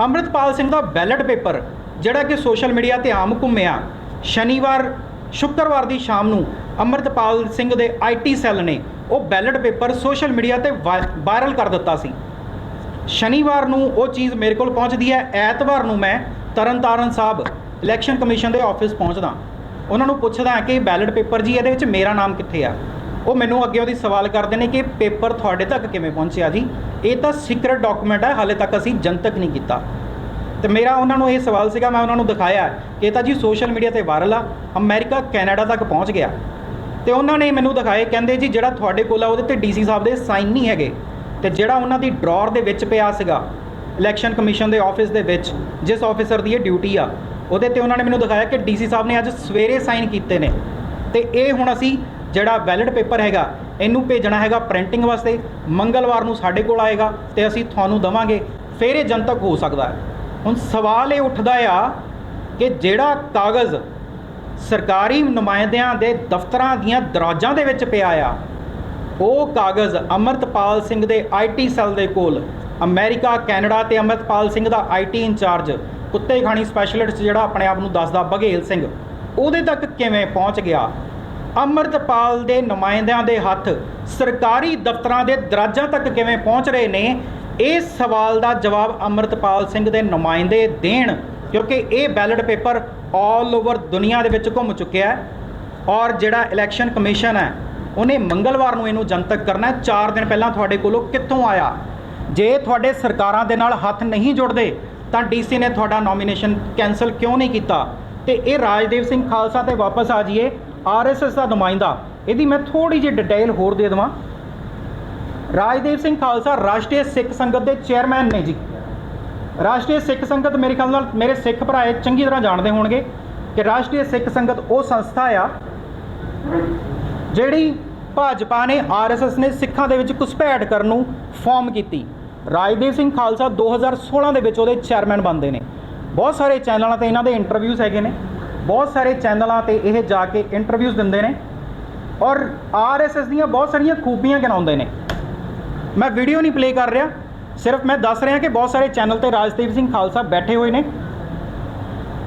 ਅੰਮ੍ਰਿਤਪਾਲ ਸਿੰਘ ਦਾ ਬੈਲਟ ਪੇਪਰ, ਜਿਹੜਾ ਕਿ ਸੋਸ਼ਲ ਮੀਡੀਆ ਤੇ ਆਮ ਘੁੰਮਿਆ, ਸ਼ਨੀਵਾਰ, ਸ਼ੁੱਕਰਵਾਰ ਦੀ ਸ਼ਾਮ ਨੂੰ ਅੰਮ੍ਰਿਤਪਾਲ ਸਿੰਘ ਦੇ ਆਈਟੀ ਸੈੱਲ ਨੇ ਉਹ ਬੈਲਟ ਪੇਪਰ ਸੋਸ਼ਲ ਮੀਡੀਆ ਤੇ ਵਾਇ- ਵਾਇਰਲ ਕਰ ਦਿੱਤਾ ਸੀ। ਸ਼ਨੀਵਾਰ ਨੂੰ ਉਹ ਚੀਜ਼ ਮੇਰੇ ਕੋਲ ਪਹੁੰਚਦੀ ਹੈ, ਐਤਵਾਰ ਨੂੰ ਮੈਂ ਤਰਨਤਾਰਨ ਸਾਹਿਬ ਇਲੈਕਸ਼ਨ ਕਮਿਸ਼ਨ ਦੇ ਆਫਿਸ ਪਹੁੰਚਦਾ। ਉਹਨਾਂ ਨੂੰ ਪੁੱਛਦਾ ਕਿ ਬੈਲਟ ਪੇਪਰ ਜੀ, ਇਹਦੇ ਵਿੱਚ ਮੇਰਾ ਨਾਮ ਕਿੱਥੇ ਆ? ਉਹ ਮੈਨੂੰ ਅੱਗੇ ਉਹਦੀ ਸਵਾਲ ਕਰਦੇ ਨੇ ਕਿ ਪੇਪਰ ਤੁਹਾਡੇ ਤੱਕ ਕਿਵੇਂ ਪਹੁੰਚਿਆ ਜੀ? ਇਹ ਤਾਂ ਸੀਕ੍ਰੇਟ ਡਾਕੂਮੈਂਟ ਹੈ, ਹਾਲੇ ਤੱਕ ਅਸੀਂ ਜਨਤਕ ਨਹੀਂ ਕੀਤਾ। ਤੇ ਮੇਰਾ ਉਹਨਾਂ ਨੂੰ ਇਹ ਸਵਾਲ ਸੀਗਾ, ਮੈਂ ਉਹਨਾਂ ਨੂੰ ਦਿਖਾਇਆ, ਕਿ ਇਹ ਤਾਂ ਜੀ ਸੋਸ਼ਲ ਮੀਡੀਆ ਤੇ ਵਾਇਰਲ ਆ, ਅਮਰੀਕਾ, ਕੈਨੇਡਾ ਤੱਕ ਪਹੁੰਚ ਗਿਆ। ਤੇ ਉਹਨਾਂ ਨੇ ਮੈਨੂੰ ਦਿਖਾਏ, ਕਹਿੰਦੇ ਜੀ, ਜਿਹੜਾ ਤੁਹਾਡੇ ਕੋਲ ਆ, ਉਹਦੇ ਤੇ ਡੀਸੀ ਸਾਹਿਬ ਦੇ ਸਾਈਨ ਨਹੀਂ ਹੈਗੇ। ਤੇ ਜਿਹੜਾ ਉਹਨਾਂ ਦੀ ਡਰਾਅਰ ਦੇ ਵਿੱਚ ਪਿਆ ਸੀਗਾ ਇਲੈਕਸ਼ਨ ਕਮਿਸ਼ਨ ਦੇ ਆਫਿਸ ਦੇ ਵਿੱਚ, ਜਿਸ ਆਫੀਸਰ ਦੀ ਇਹ ਡਿਊਟੀ ਆ ਉਹਦੇ ਤੇ ਉਹਨਾਂ ਨੇ ਮੈਨੂੰ ਦਿਖਾਇਆ ਕਿ ਡੀਸੀ ਸਾਹਿਬ ਨੇ ਅੱਜ ਸਵੇਰੇ ਸਾਈਨ ਕੀਤੇ ਨੇ। ਤੇ ਇਹ ਹੁਣ ਅਸੀਂ ਜਿਹੜਾ ਬੈਲਟ ਪੇਪਰ ਹੈਗਾ, ਇਹਨੂੰ ਭੇਜਣਾ ਹੈਗਾ ਪ੍ਰਿੰਟਿੰਗ ਵਾਸਤੇ, ਮੰਗਲਵਾਰ ਨੂੰ ਸਾਡੇ ਕੋਲ ਆਏਗਾ ਤੇ ਅਸੀਂ ਤੁਹਾਨੂੰ ਦਵਾਂਗੇ, ਫਿਰ ਇਹ ਜਨਤਕ ਹੋ ਸਕਦਾ ਹੈ। ਹੁਣ ਸਵਾਲ ਇਹ ਉੱਠਦਾ ਆ ਕਿ ਜਿਹੜਾ ਕਾਗਜ਼ ਸਰਕਾਰੀ ਨੁਮਾਇੰਦਿਆਂ ਦੇ ਦਫ਼ਤਰਾਂ ਦੀਆਂ ਦਰਵਾਜ਼ਾਂ ਦੇ ਵਿੱਚ ਪਿਆ ਆ, ਉਹ ਕਾਗਜ਼ ਅਮਰਤਪਾਲ ਸਿੰਘ ਦੇ ਆਈਟੀ ਸੈੱਲ ਦੇ ਕੋਲ, ਅਮਰੀਕਾ, ਕੈਨੇਡਾ ਤੇ ਅਮਰਤਪਾਲ ਸਿੰਘ ਦਾ ਆਈਟੀ ਇੰਚਾਰਜ ਕੁੱਤੇ ਖਾਣੀ ਸਪੈਸ਼ਲਿਸਟ ਜਿਹੜਾ ਆਪਣੇ ਆਪ ਨੂੰ ਦੱਸਦਾ ਬਘੇਲ ਸਿੰਘ। ਉਹਦੇ ਤੱਕ ਕਿਵੇਂ ਪਹੁੰਚ ਗਿਆ? ਅਮਰਤਪਾਲ ਦੇ ਨੁਮਾਇੰਦਿਆਂ ਦੇ ਹੱਥ ਸਰਕਾਰੀ ਦਫ਼ਤਰਾਂ ਦੇ ਦਰਾਜਾਂ ਤੱਕ ਕਿਵੇਂ ਪਹੁੰਚ ਰਹੇ ਨੇ? ਇਸ ਸਵਾਲ ਦਾ ਜਵਾਬ ਅਮਰਤਪਾਲ ਸਿੰਘ ਦੇ ਨੁਮਾਇੰਦੇ ਦੇਣ, ਕਿਉਂਕਿ ਇਹ ਬੈਲਟ ਪੇਪਰ ਆਲ ਓਵਰ ਦੁਨੀਆ ਦੇ ਵਿੱਚ ਘੁੰਮ ਚੁੱਕਿਆ ਹੈ। ਔਰ ਜਿਹੜਾ ਇਲੈਕਸ਼ਨ ਕਮਿਸ਼ਨ ਹੈ, ਉਹਨੇ ਮੰਗਲਵਾਰ ਨੂੰ ਇਹਨੂੰ ਜਨਤਕ ਕਰਨਾ ਹੈ। 4 ਦਿਨ ਪਹਿਲਾਂ ਤੁਹਾਡੇ ਕੋਲੋਂ ਕਿੱਥੋਂ ਆਇਆ? ਜੇ ਤੁਹਾਡੇ ਸਰਕਾਰਾਂ ਦੇ ਨਾਲ ਹੱਥ ਨਹੀਂ ਜੁੜਦੇ ਤਾਂ ਡੀਸੀ ਨੇ ਤੁਹਾਡਾ ਨੋਮੀਨੇਸ਼ਨ ਕੈਨਸਲ ਕਿਉਂ ਨਹੀਂ ਕੀਤਾ? ਤੇ ਇਹ ਰਾਜਦੇਵ ਸਿੰਘ ਖਾਲਸਾ ਤੇ ਵਾਪਸ ਆ ਜਾਈਏ ਆਰਐਸਐਸ ਦਾ ਨੁਮਾਇੰਦਾ। ਇਹਦੀ ਮੈਂ ਥੋੜੀ ਜਿਹੀ ਡਿਟੇਲ ਹੋਰ ਦੇ ਦੇਵਾਂ। ਰਾਜਦੇਵ ਸਿੰਘ ਖਾਲਸਾ ਰਾਸ਼ਟਰੀ ਸਿੱਖ ਸੰਗਤ ਦੇ ਚੇਅਰਮੈਨ ਨੇ ਜੀ। ਰਾਸ਼ਟਰੀ ਸਿੱਖ ਸੰਗਤ ਮੇਰੇ ਖਿਆਲ ਨਾਲ ਮੇਰੇ ਸਿੱਖ ਭਰਾ ਇਹ ਚੰਗੀ ਤਰ੍ਹਾਂ ਜਾਣਦੇ ਹੋਣਗੇ ਕਿ ਰਾਸ਼ਟਰੀ ਸਿੱਖ ਸੰਗਤ ਉਹ ਸੰਸਥਾ ਆ ਜਿਹੜੀ ਭਾਜਪਾ ਨੇ ਆਰਐਸਐਸ ਨੇ ਸਿੱਖਾਂ ਦੇ ਵਿੱਚ ਘੁਸਪੈਠ ਕਰਨ ਨੂੰ ਫਾਰਮ ਕੀਤੀ। ਰਾਜਦੀਪ ਸਿੰਘ ਖਾਲਸਾ 2016 ਦੇ ਵਿੱਚ ਉਹਦੇ ਚੇਅਰਮੈਨ ਬਣਦੇ ਨੇ। ਬਹੁਤ ਸਾਰੇ ਚੈਨਲਾਂ ਤੇ ਇਹਨਾਂ ਦੇ ਇੰਟਰਵਿਊਜ਼ ਹੈਗੇ ਨੇ। ਬਹੁਤ ਸਾਰੇ ਚੈਨਲਾਂ ਤੇ ਇਹ ਜਾ ਕੇ ਇੰਟਰਵਿਊਜ਼ ਦਿੰਦੇ ਨੇ। ਔਰ ਆਰਐਸਐਸ ਦੀਆਂ ਬਹੁਤ ਸਾਰੀਆਂ ਖੂਬੀਆਂ ਗਿਣਾਉਂਦੇ ਨੇ। ਮੈਂ ਵੀਡੀਓ ਨਹੀਂ ਪਲੇ ਕਰ ਰਿਹਾ। ਸਿਰਫ ਮੈਂ ਦੱਸ ਰਿਹਾ ਕਿ ਬਹੁਤ ਸਾਰੇ ਚੈਨਲ ਤੇ ਰਾਜਦੀਪ ਸਿੰਘ ਖਾਲਸਾ ਬੈਠੇ ਹੋਏ ਨੇ।